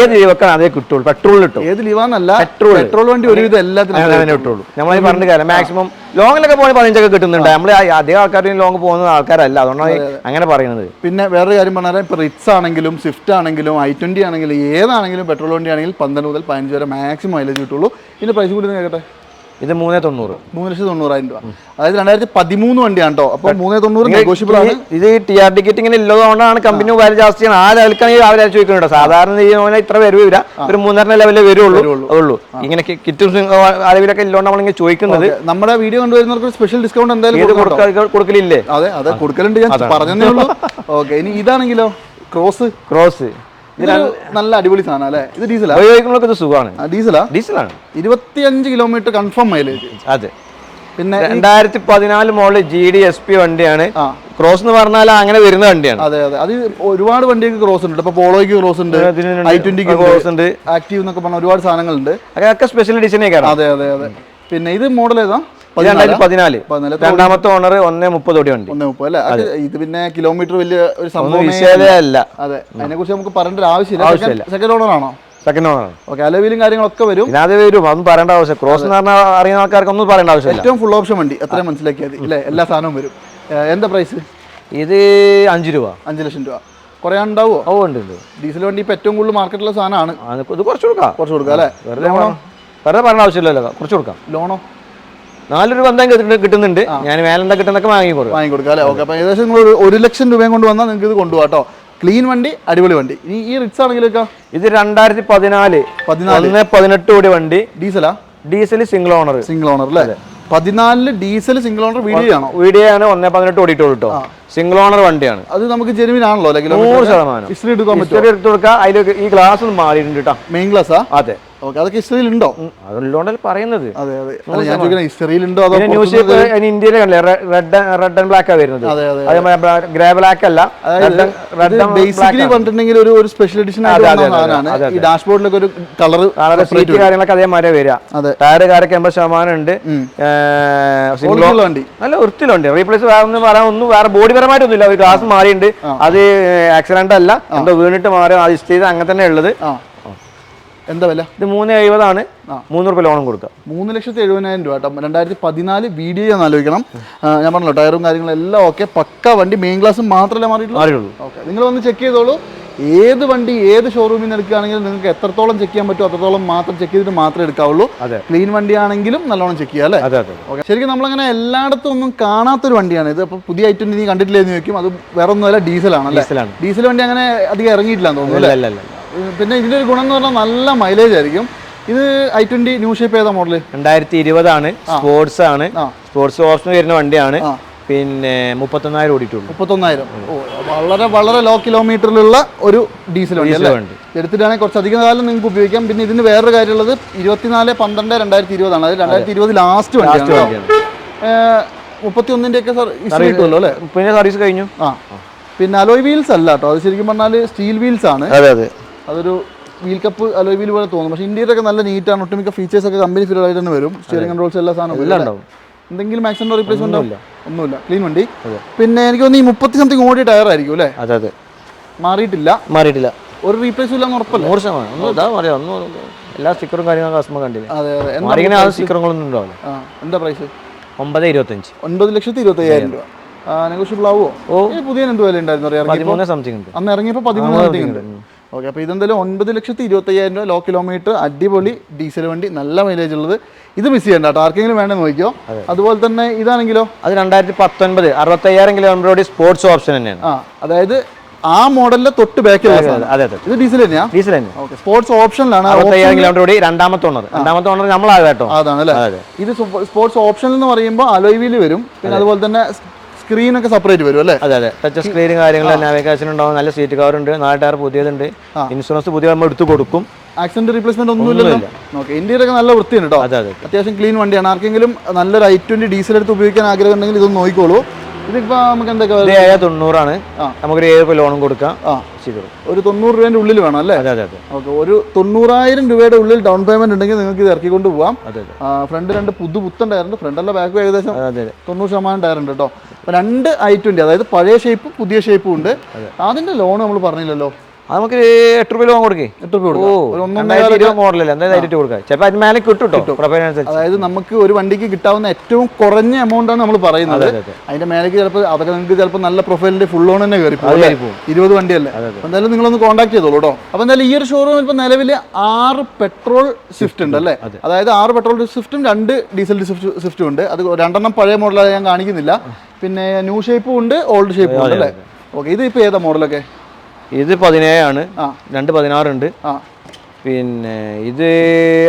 Speaker 2: ഏത് വെക്കണം അതേ കിട്ടുള്ളൂ. പെട്രോളിൽ കിട്ടും.
Speaker 1: ഏത് ലീവാന്നല്ല
Speaker 2: പെട്രോൾ
Speaker 1: പെട്രോൾ വണ്ടി ഒരുവിധം എല്ലാത്തിനും
Speaker 2: തന്നെ കിട്ടുള്ളൂ. നമ്മൾ പറഞ്ഞ കാര്യം മാക്സിമം ലോങ്ങിലൊക്കെ പോകണ പതിനഞ്ചൊക്കെ കിട്ടുന്നുണ്ട്. നമ്മൾ അധികം ആൾക്കാരും ലോങ് പോകുന്ന ആൾക്കാരല്ല. അതുകൊണ്ടാണ് അങ്ങനെ പറയുന്നത്.
Speaker 1: പിന്നെ വേറൊരു കാര്യം പറഞ്ഞാൽ ഇപ്പോൾ റിറ്റ്സ് ആണെങ്കിലും സ്വിഫ്റ്റ് ആണെങ്കിലും ഐ ട്വന്റി ആണെങ്കിലും ഏതാണെങ്കിലും പെട്രോൾ വണ്ടി ആണെങ്കിലും പന്ത്രണ്ട് മുതൽ പതിനഞ്ച് വരെ മാക്സിമം മൈലേജ് കിട്ടുള്ളൂ. ഇതിന്റെ പ്രൈസ് കൂടി കേട്ടെ
Speaker 2: ഇത് മൂന്നേ തൊണ്ണൂറ്.
Speaker 1: മൂന്ന് ലക്ഷത്തി തൊണ്ണൂറായിരം രൂപ. അതായത് രണ്ടായിരത്തി പതിമൂന്ന് വണ്ടിയാണ് കേട്ടോ. അപ്പോൾ മൂന്നേ തൊണ്ണൂറ് നെഗോഷ്യബിൾ ആണ്.
Speaker 2: ഇത് ടി ആർ ടിക്കറ്റ് ഇങ്ങനെ ഉള്ളതുകൊണ്ടാണ് കമ്പനി വില ജാസ്തിയാണ് ആ ലെവൽക്കാണ് ഈ അവരെ ചോദിക്കുന്നുണ്ട് സാധാരണ പോലെ ഇത്ര വരവ് വരിക ഒരു മൂന്നര ലെവലിൽ വരുള്ളൂ. അതുള്ളൂ. ഇങ്ങനെ കിറ്റും അളവിലൊക്കെ ഇല്ലോണ്ട് നമ്മളിങ്ങനെ ചോദിക്കുന്നത്.
Speaker 1: നമ്മുടെ വീഡിയോ കണ്ടുവരുന്നവർക്ക് സ്പെഷ്യൽ ഡിസ്കൗണ്ട് എന്തായാലും
Speaker 2: കൊടുക്കലില്ലേ?
Speaker 1: അതെ അതെ. കൊടുക്കലുണ്ട് ഞാൻ പറഞ്ഞതേ ഉള്ളൂ. ഓക്കെ. ഇനി ഇതാണെങ്കിലോ? ക്രോസ്?
Speaker 2: ക്രോസ്.
Speaker 1: നല്ല അടിപൊളി സാധനം അല്ലേ? ഇത് ഡീസലാ?
Speaker 2: ഉപയോഗിക്കുന്നതൊക്കെ സുഖമാണ്.
Speaker 1: ഡീസലാ?
Speaker 2: ഡീസലാണ്.
Speaker 1: ഇരുപത്തിയഞ്ച് കിലോമീറ്റർ കൺഫേം മൈലേജ്
Speaker 2: അതെ.
Speaker 1: പിന്നെ
Speaker 2: രണ്ടായിരത്തി പതിനാല് മോളിൽ ജി ഡി എസ് പി വണ്ടിയാണ്. ക്രോസ് എന്ന് പറഞ്ഞാൽ അങ്ങനെ വരുന്ന വണ്ടിയാണ്.
Speaker 1: അതെ അതെ. അത് ഒരുപാട് വണ്ടിക്ക് ക്രോസ് ഉണ്ട്. ഇപ്പൊ പോളോയ്ക്ക് ക്രോസ് ഉണ്ട്. ഐ ട്വന്റിക്ക്
Speaker 2: ക്രോസ് ഉണ്ട്.
Speaker 1: ആക്റ്റീവ് എന്നൊക്കെ പറഞ്ഞ ഒരുപാട് സാധനങ്ങളുണ്ട്.
Speaker 2: അതൊക്കെ സ്പെഷ്യൽ ഡിസൈനൊക്കെയാണ്
Speaker 1: അതെ അതെ അതെ. പിന്നെ ഇത് മോഡൽ ഏതാ?
Speaker 2: രണ്ടായിരത്തി പതിനാല്. രണ്ടാമത്തെ ഓണർ ഒന്നേ മുപ്പത് ഓടി വണ്ടി.
Speaker 1: ഒന്നേ മുപ്പത് അല്ലേ? ഇത് പിന്നെ കിലോമീറ്റർ വലിയ ഒരു
Speaker 2: ഒന്നും
Speaker 1: സംഭവം
Speaker 2: അല്ല.
Speaker 1: അതെ. അതിനെ കുറിച്ച് നമുക്ക് പറയേണ്ട ആവശ്യമില്ല.
Speaker 2: ആവശ്യമില്ല.
Speaker 1: സെക്കൻഡ് ഓണർ ആണോ?
Speaker 2: സെക്കൻഡ് ഓണർ
Speaker 1: ഓക്കെ അലവീലും കാര്യങ്ങളൊക്കെ വരും.
Speaker 2: അത് വരും. അതൊന്നും പറയേണ്ട ആവശ്യം ക്രോസ് എന്ന് പറഞ്ഞാൽ അറിയുന്ന ആൾക്കാർക്ക് ഒന്നും പറയേണ്ട ആവശ്യമില്ല.
Speaker 1: ഏറ്റവും ഫുൾ ഓപ്ഷൻ വണ്ടി. അത്രയും മനസ്സിലാക്കിയത്. അല്ലേ? എല്ലാ സാധനവും വരും. എന്താ പ്രൈസ്
Speaker 2: ഇത് അഞ്ച് രൂപ.
Speaker 1: അഞ്ച് ലക്ഷം രൂപ. കുറേ ഉണ്ടാവോ?
Speaker 2: ഓ ഉണ്ട് ഉണ്ട്.
Speaker 1: ഡീസൽ വണ്ടി ഇപ്പൊ ഏറ്റവും കൂടുതൽ മാർക്കറ്റിലുള്ള സാധനമാണ്.
Speaker 2: ഇത് കുറച്ച് കൊടുക്കാം.
Speaker 1: കുറച്ച് കൊടുക്കാം അല്ലേ?
Speaker 2: വേറെ വെറുതെ പറയേണ്ട ആവശ്യമില്ലല്ലോ. കുറച്ച് കൊടുക്കാം.
Speaker 1: ലോണോ
Speaker 2: നാല് രൂപ എന്തായാലും കിട്ടുന്നുണ്ട്- ഞാൻ മേലെന്താ കിട്ടുന്നൊക്കെ വാങ്ങി കൊടുക്കും.
Speaker 1: വാങ്ങി കൊടുക്കാം അല്ലേ? ഓക്കെ അപ്പോൾ ഏകദേശം നിങ്ങൾ ഒരു ലക്ഷം രൂപയും കൊണ്ട് വന്നാൽ നിങ്ങൾക്ക് ഇത് കൊണ്ടുപോകാം ക്ലീൻ വണ്ടി അടിപൊളി വണ്ടി. ഈ ഈ റിക്സ് ആണെങ്കിലും
Speaker 2: ഇത് രണ്ടായിരത്തി പതിനാല്.
Speaker 1: പതിനാല്.
Speaker 2: പതിനെട്ട് കൂടി വണ്ടി.
Speaker 1: ഡീസലാ
Speaker 2: diesel single owner
Speaker 1: single owner അല്ലേ? പതിനാലിൽ ഡീസൽ സിംഗിൾ ഓണർ വീഡിയോ ആണോ
Speaker 2: വീഡിയോ ആണ് ഒന്നേ പതിനെട്ട് ഓടിയിട്ടുള്ളൂ കേട്ടോ സിംഗിൾ ഓണർ വണ്ടിയാണ്.
Speaker 1: അത് നമുക്ക് ജെനുവിൻ ആണല്ലോ അല്ലെങ്കിൽ
Speaker 2: നൂറ് ശതമാനം.
Speaker 1: ഹിസ്റ്ററി എടുക്കാൻ പറ്റും
Speaker 2: എടുത്ത് കൊടുക്കുക അതിലേക്ക് ഈ ഗ്ലാസ് ഒന്ന് മാറിയിട്ടുണ്ട് കേട്ടോ
Speaker 1: മെയിൻ ക്ലാസ്സാ
Speaker 2: അതെ.
Speaker 1: ഓക്കെ അതൊക്കെ ഹിസ്റ്ററിയിൽ ഉണ്ടോ
Speaker 2: പറയുന്നത്.
Speaker 1: അതെ അതെ. ഞാൻ ചോദിക്കുന്നത് ഹിസ്റ്ററിയിൽ ഉണ്ടോ അതോ
Speaker 2: ന്യൂസ്
Speaker 1: പേപ്പർ
Speaker 2: ഇന്ത്യയിലെ കണ്ടില്ലേ റെഡ് റെഡ് ആൻഡ് ബ്ലാക്ക് ആ വരുന്നത്.
Speaker 1: അതെ, അതെ,
Speaker 2: ഗ്രേ ബ്ലാക്ക് അല്ല റെഡ്
Speaker 1: ബേസിക്കലി പറഞ്ഞിട്ടുണ്ടെങ്കിൽ ഒരു ഒരു സ്പെഷ്യൽ എഡിഷൻ സാധനമാണ്. ഈ ഡാഷ്ബോർഡിലൊക്കെ ഒരു കളർ
Speaker 2: സീറ്റ് കാര്യങ്ങളൊക്കെ അതേമാതിരി വരിക. ടയർ കാര്യമൊക്കെ എൺപത് ശതമാനം ഉണ്ട്. നല്ല വൃത്തിയിലുണ്ട് റീപ്ലേസ് വേറെ ഒന്നും പറയാൻ ഒന്നും വേറെ ബോഡി പരമായിട്ടൊന്നുമില്ല ഒരു ഗ്ലാസ് മാറിയിട്ടുണ്ട്. അത് ആക്സിഡന്റ് അല്ല. എന്തോ വീണിട്ട് മാറി. അത് ചെയ്ത് അങ്ങനെ തന്നെ ഉള്ളത്.
Speaker 1: എന്താ വില?
Speaker 2: ഇത് മൂന്ന് എഴുപതാണ് മൂന്ന് രൂപ ലോണും കൊടുക്കുക
Speaker 1: മൂന്ന് ലക്ഷത്തി എഴുപതിനായിരം രൂപ കേട്ടോ. രണ്ടായിരത്തി പതിനാല് വീഡിയോ എന്ന് ആലോചിക്കണം. ഞാൻ പറഞ്ഞല്ലോ ടയറും കാര്യങ്ങളും എല്ലാം ഓക്കെ പക്ക വണ്ടി മെയിൻ ക്ലാസ് മാത്രമല്ലേ മാറിയിട്ടുള്ളൂ?
Speaker 2: മാറിയുള്ളൂ
Speaker 1: ഓക്കെ നിങ്ങൾ വന്ന് ചെക്ക് ചെയ്തോളൂ. ഏത് വണ്ടി ഏത് ഷോറൂമിൽ നിന്ന് എടുക്കുകയാണെങ്കിലും നിങ്ങൾക്ക് എത്രത്തോളം ചെക്ക് ചെയ്യാൻ പറ്റുമോ അത്രത്തോളം മാത്രം ചെക്ക് ചെയ്തിട്ട് മാത്രമേ എടുക്കാവുള്ളൂ.
Speaker 2: അതെ.
Speaker 1: ക്ലീൻ വണ്ടിയാണെങ്കിലും നല്ലോണം ചെക്ക് ചെയ്യാം അല്ലേ? ഓക്കെ ശരിക്കും നമ്മളങ്ങനെ എല്ലായിടത്തും ഒന്നും കാണാത്തൊരു വണ്ടിയാണ് ഇത്. അപ്പോൾ പുതിയ ഐറ്റം നീ കണ്ടിട്ടില്ലേ എന്ന് ചോദിക്കും. അത് വേറെ ഒന്നുമല്ല ഡീസലാണ് അല്ലേ? ഡീസൽ വണ്ടി അങ്ങനെ അധികം ഇറങ്ങിയിട്ടില്ല തോന്നുന്നു
Speaker 2: അല്ലേ?
Speaker 1: പിന്നെ ഇതിന്റെ ഒരു ഗുണം എന്ന് പറഞ്ഞാൽ നല്ല മൈലേജ് ആയിരിക്കും. ഇത് ഐ ട്വന്റി ന്യൂ ഷേപ്പ് ഏതാ മോഡൽ
Speaker 2: രണ്ടായിരത്തി ഇരുപതാണ് സ്പോർട്സ് ആണ് സ്പോർട്സ് ഓപ്ഷൻ വരുന്ന വണ്ടിയാണ്. പിന്നെ മുപ്പത്തൊന്നായിരം ഓടിയിട്ടുള്ളൂ.
Speaker 1: മുപ്പത്തൊന്നായിരം. വളരെ വളരെ ലോ കിലോമീറ്ററിലുള്ള ഒരു ഡീസൽ വണ്ടി എടുത്തിട്ടാണെങ്കിൽ കുറച്ച് അധികം കാലം നിങ്ങൾക്ക് ഉപയോഗിക്കാം. പിന്നെ ഇതിന് വേറൊരു കാര്യമുള്ളത് ഇരുപത്തിനാല് പന്ത്രണ്ട് രണ്ടായിരത്തി ഇരുപതാണ് അത്. രണ്ടായിരത്തി ഇരുപത് ലാസ്റ്റ് വണ്ടി മുപ്പത്തി ഒന്നിന്റെ ഒക്കെ കിട്ടുമല്ലോ അല്ലേ?
Speaker 2: പിന്നെ സർവീസ് കഴിഞ്ഞു.
Speaker 1: ആ. പിന്നെ അലോയ് വീൽസ് അല്ല കേട്ടോ. അത് ശരിക്കും പറഞ്ഞാൽ സ്റ്റീൽ വീൽസ് ആണ്.
Speaker 2: അതെ അതെ.
Speaker 1: അതൊരു വീൽ കപ്പ് അലോയ് വീൽ പോലെ തോന്നും. പക്ഷേ ഇന്ത്യയിലൊക്കെ നല്ല നീറ്റാണ് ഒട്ടുമിക്ക ഫീച്ചേഴ്സ് ഒക്കെ കമ്പനി ഫീൽ ആയിട്ട് തന്നെ വരും. സ്റ്റിയറിംഗ് കൺട്രോൾസ് എല്ലാ സാധനവും
Speaker 2: എല്ലാം ഉണ്ടാവും.
Speaker 1: എന്തെങ്കിലും മാക്സിമം റീപ്ലേസ്മെന്റ് ഒന്നുമില്ല. ക്ലീൻ വണ്ടി. പിന്നെ എനിക്ക് തോന്നുന്നു ഈ മുപ്പത്തി സംതിങ് ഓടിയ ടയർ ആയിരിക്കും അല്ലേ?
Speaker 2: അതെ അതെ.
Speaker 1: മാറിയിട്ടില്ല.
Speaker 2: മാറിയിട്ടില്ല.
Speaker 1: ഒരു റീപ്ലേസ് ഇല്ല ഉറപ്പല്ല.
Speaker 2: നൂറ് ശതമാനം. എല്ലാ സ്റ്റിക്കറും കാര്യങ്ങളും കസ്റ്റമർ കണ്ടില്ല?
Speaker 1: അതെ അതെ.
Speaker 2: ആ സ്റ്റിക്കറുകളൊന്നും ഉണ്ടാവില്ല.
Speaker 1: എന്താ പ്രൈസ്
Speaker 2: ഒമ്പത് ഇരുപത്തഞ്ച്.
Speaker 1: ഒൻപത് ലക്ഷത്തി ഇരുപത്തി അയ്യായിരം രൂപ നെഗോഷ്യബിൾ ആവുമോ പുതിയ എന്ത് വില ഉണ്ടായിരുന്നു അറിയാം
Speaker 2: പതിമൂന്ന് സംതിങ് ഉണ്ട്.
Speaker 1: അന്ന് ഇറങ്ങിയപ്പോൾ പതിമൂന്ന് സംതിങ് ഉണ്ട്. ഓക്കെ അപ്പോൾ ഇതെന്തായാലും ഒൻപത് ലക്ഷത്തി ഇരുപത്തയ്യായിരം രൂപ ലോ കിലോമീറ്റർ അടിപൊളി ഡീസൽ വണ്ടി നല്ല മൈലേജ് ഉള്ളത്. ഇത് മിസ് ചെയ്യണ്ട കേട്ടോ ആർക്കെങ്കിലും വേണമെന്ന് നോക്കിയോ അതുപോലെ തന്നെ ഇതാണെങ്കിലോ?
Speaker 2: അത് രണ്ടായിരത്തി പത്തൊൻപത് അറുപത്തയ്യായിരം കിലോമീറ്റർ സ്പോർട്സ് ഓപ്ഷൻ തന്നെയാണ്.
Speaker 1: ആ അതായത് ആ മോഡലിലെ തൊട്ട് ബാക്കിലുള്ള
Speaker 2: അതെ അതെ
Speaker 1: ഇത് ഡീസൽ തന്നെയാ?
Speaker 2: ഡീസൽ തന്നെ
Speaker 1: ഓക്കെ സ്പോർട്സ് ഓപ്ഷനിലാണ്
Speaker 2: അറുപത്തയ്യായിരം കിലോമീറ്റർ രണ്ടാമത്തെ ഓണർ രണ്ടാമത്തെ ഓണർ നമ്മളാണ് കേട്ടോ.
Speaker 1: അതാണ് അല്ലേ ഇത് സ്പോർട്സ് ഓപ്ഷൻ എന്ന് പറയുമ്പോൾ അലോയ് വീൽ വരും. പിന്നെ അതുപോലെ തന്നെ സ്ക്രീൻ ഒക്കെ സെപ്പറേറ്റ് വരും അല്ലേ?
Speaker 2: അതെ അതെ. ടച്ച് സ്ക്രീനും കാര്യങ്ങളും നാവിഗേഷൻ ഉണ്ടാവും. നല്ല സീറ്റ് കവർ ഉണ്ട് നാല് ടയർ പുതിയതുണ്ട്. ഇൻഷുറൻസ് പുതിയ നമ്മൾ എടുത്തു കൊടുക്കും.
Speaker 1: ആക്സിഡന്റ് റീപ്ലേസ്മെന്റ് ഒന്നുമില്ലല്ലോ? ഓക്കെ ഇന്ത്യയിലൊക്കെ നല്ല വൃത്തിയുണ്ട് കേട്ടോ
Speaker 2: അതെ അതെ
Speaker 1: അത്യാവശ്യം ക്ലീൻ വണ്ടിയാണ്. ആർക്കെങ്കിലും നല്ലൊരു ഐ ട്വന്റി ഡീസൽ എടുത്ത് ഉപയോഗിക്കാൻ ആഗ്രഹം ഉണ്ടെങ്കിൽ ഇതൊന്ന് നോക്കിക്കോളൂ. ഇതിപ്പോ നമുക്ക് എന്തൊക്കെ
Speaker 2: ഏഴ് തൊണ്ണൂറാണ്. നമുക്കൊരു ഏഴ് രൂപ ലോണും കൊടുക്കാം. ചെയ്തു
Speaker 1: ഒരു തൊണ്ണൂറ് രൂപേന്റെ ഉള്ളിൽ വേണം അല്ലേ?
Speaker 2: അതെ അതെ
Speaker 1: ഓക്കെ ഒരു തൊണ്ണൂറായിരം രൂപയുടെ ഉള്ളിൽ ഡൗൺ പേയ്മെന്റ് ഉണ്ടെങ്കിൽ നിങ്ങൾക്ക് ഇത് ഇറക്കിക്കൊണ്ട് പോവാം.
Speaker 2: അതെ
Speaker 1: ഫ്രണ്ട് രണ്ട് പുതു പുത്തൻ ടയറുണ്ട് ഫ്രണ്ടല്ല ബാക്ക് ഏകദേശം തൊണ്ണൂറ് ശതമാനം ടയർ ഉണ്ട് കേട്ടോ. രണ്ട് ഐ ട്വന്റി അതായത് പഴയ ഷേപ്പും പുതിയ ഷേപ്പും ഉണ്ട്. അതിന്റെ ലോൺ നമ്മൾ പറഞ്ഞില്ലല്ലോ.
Speaker 2: അത് നമുക്ക് എട്ട് രൂപ ലോൺ കൊടുക്കേ.
Speaker 1: എട്ട് രൂപ കൊടുക്കാം.
Speaker 2: മോഡലല്ലേ? എന്തായാലും അതിട്ട് കൊടുക്കാം. ചിലപ്പോൾ അതിന് മേലെ കിട്ടും
Speaker 1: അതായത് നമുക്ക് ഒരു വണ്ടിക്ക് കിട്ടാവുന്ന ഏറ്റവും കുറഞ്ഞ എമൗണ്ട് ആണ് നമ്മൾ പറയുന്നത്.
Speaker 2: അതെ, അതെ.
Speaker 1: അതിന്റെ മേലേക്ക് ചിലപ്പോൾ അതൊക്കെ നിങ്ങൾക്ക് ചിലപ്പോൾ നല്ല പ്രൊഫൈലിന്റെ ഫുൾ ഓൺ തന്നെ കയറി
Speaker 2: പോകും
Speaker 1: ഇരുപത് വണ്ടിയല്ലേ? എന്തായാലും എന്തായാലും നിങ്ങളൊന്ന് കോൺടാക്ട് ചെയ്തോളൂ കേട്ടോ അപ്പോൾ എന്തായാലും ഈ ഒരു ഷോറൂമിൽ ഇപ്പോൾ നിലവിൽ ആറ് പെട്രോൾ സ്വിഫ്റ്റ് ഉണ്ട് അല്ലേ? അതായത് ആറ് പെട്രോൾ സ്വിഫ്റ്റും രണ്ട് ഡീസൽ സ്വിഫ്റ്റും ഉണ്ട്. അത് രണ്ടെണ്ണം പഴയ മോഡലായി ഞാൻ കാണിക്കുന്നില്ല. പിന്നെ ന്യൂ ഷേപ്പും ഉണ്ട് ഓൾഡ് ഷേപ്പും ഉണ്ട് അല്ലേ? ഓക്കെ ഇത് ഇപ്പോൾ ഏതാ മോഡലൊക്കെ
Speaker 2: ഇത് പതിനേഴാണ്.
Speaker 1: ആണ്
Speaker 2: രണ്ട് പതിനാറുണ്ട്. പിന്നെ ഇത്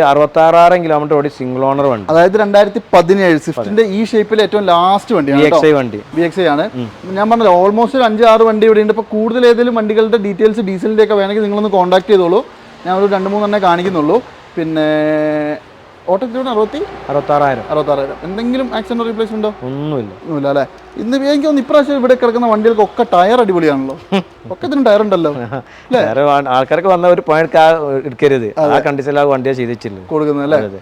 Speaker 2: അറുപത്താറായിരം കിലോമീറ്റർ ഓടി സിംഗിൾ ഓണർ വണ്ടി.
Speaker 1: അതായത് രണ്ടായിരത്തി പതിനേഴ് സ്വിഫ്റ്റിന്റെ ഈ ഷേപ്പിൽ ഏറ്റവും ലാസ്റ്റ് വണ്ടി
Speaker 2: ബി
Speaker 1: കേട്ടോ
Speaker 2: എക്സ് ഐ വണ്ടി.
Speaker 1: ബി എക്സ് ഐ ആണ്. ഞാൻ പറഞ്ഞത് ഓൾമോസ്റ്റ് ഒരു അഞ്ച് ആറ് വണ്ടി ഇവിടെ ഉണ്ട്. ഇപ്പോൾ കൂടുതൽ ഏതെങ്കിലും വണ്ടികളുടെ ഡീറ്റെയിൽസ് ഡീസലിന്റെ ഒക്കെ വേണമെങ്കിൽ നിങ്ങളൊന്ന് കോൺടാക്ട് ചെയ്തോളൂ. ഞാൻ ഒരു രണ്ട് മൂന്നെണ്ണേ കാണിക്കുന്നുള്ളൂ. പിന്നെ ഓട്ടത്തിലൂടെ അറുപത്തി?
Speaker 2: അറുപത്താറായിരം.
Speaker 1: അറുപത്താറായിരം. എന്തെങ്കിലും ആക്സിഡന്റ് റീപ്ലേസ്മെന്റോ
Speaker 2: ഒന്നുമില്ല ഒന്നുമില്ല.
Speaker 1: ഒന്നുമില്ല അല്ലേ ഇന്ന് എനിക്ക് തോന്നുന്നു ഇപ്രാവശ്യം ഇവിടെ കിടക്കുന്ന വണ്ടികൾക്കൊക്കെ ടയർ അടിപൊളിയാണല്ലോ. ഒക്കെ ഇതിന് ടയർ ഉണ്ടല്ലോ.
Speaker 2: ആൾക്കാർക്ക് വന്ന ഒരു പോയിന്റ് എടുക്കാ എടുക്കരുത്. ആ കണ്ടീഷനിൽ ആ വണ്ടിയെ ചെയ്തിച്ചില്ല
Speaker 1: കൊടുക്കുന്നത്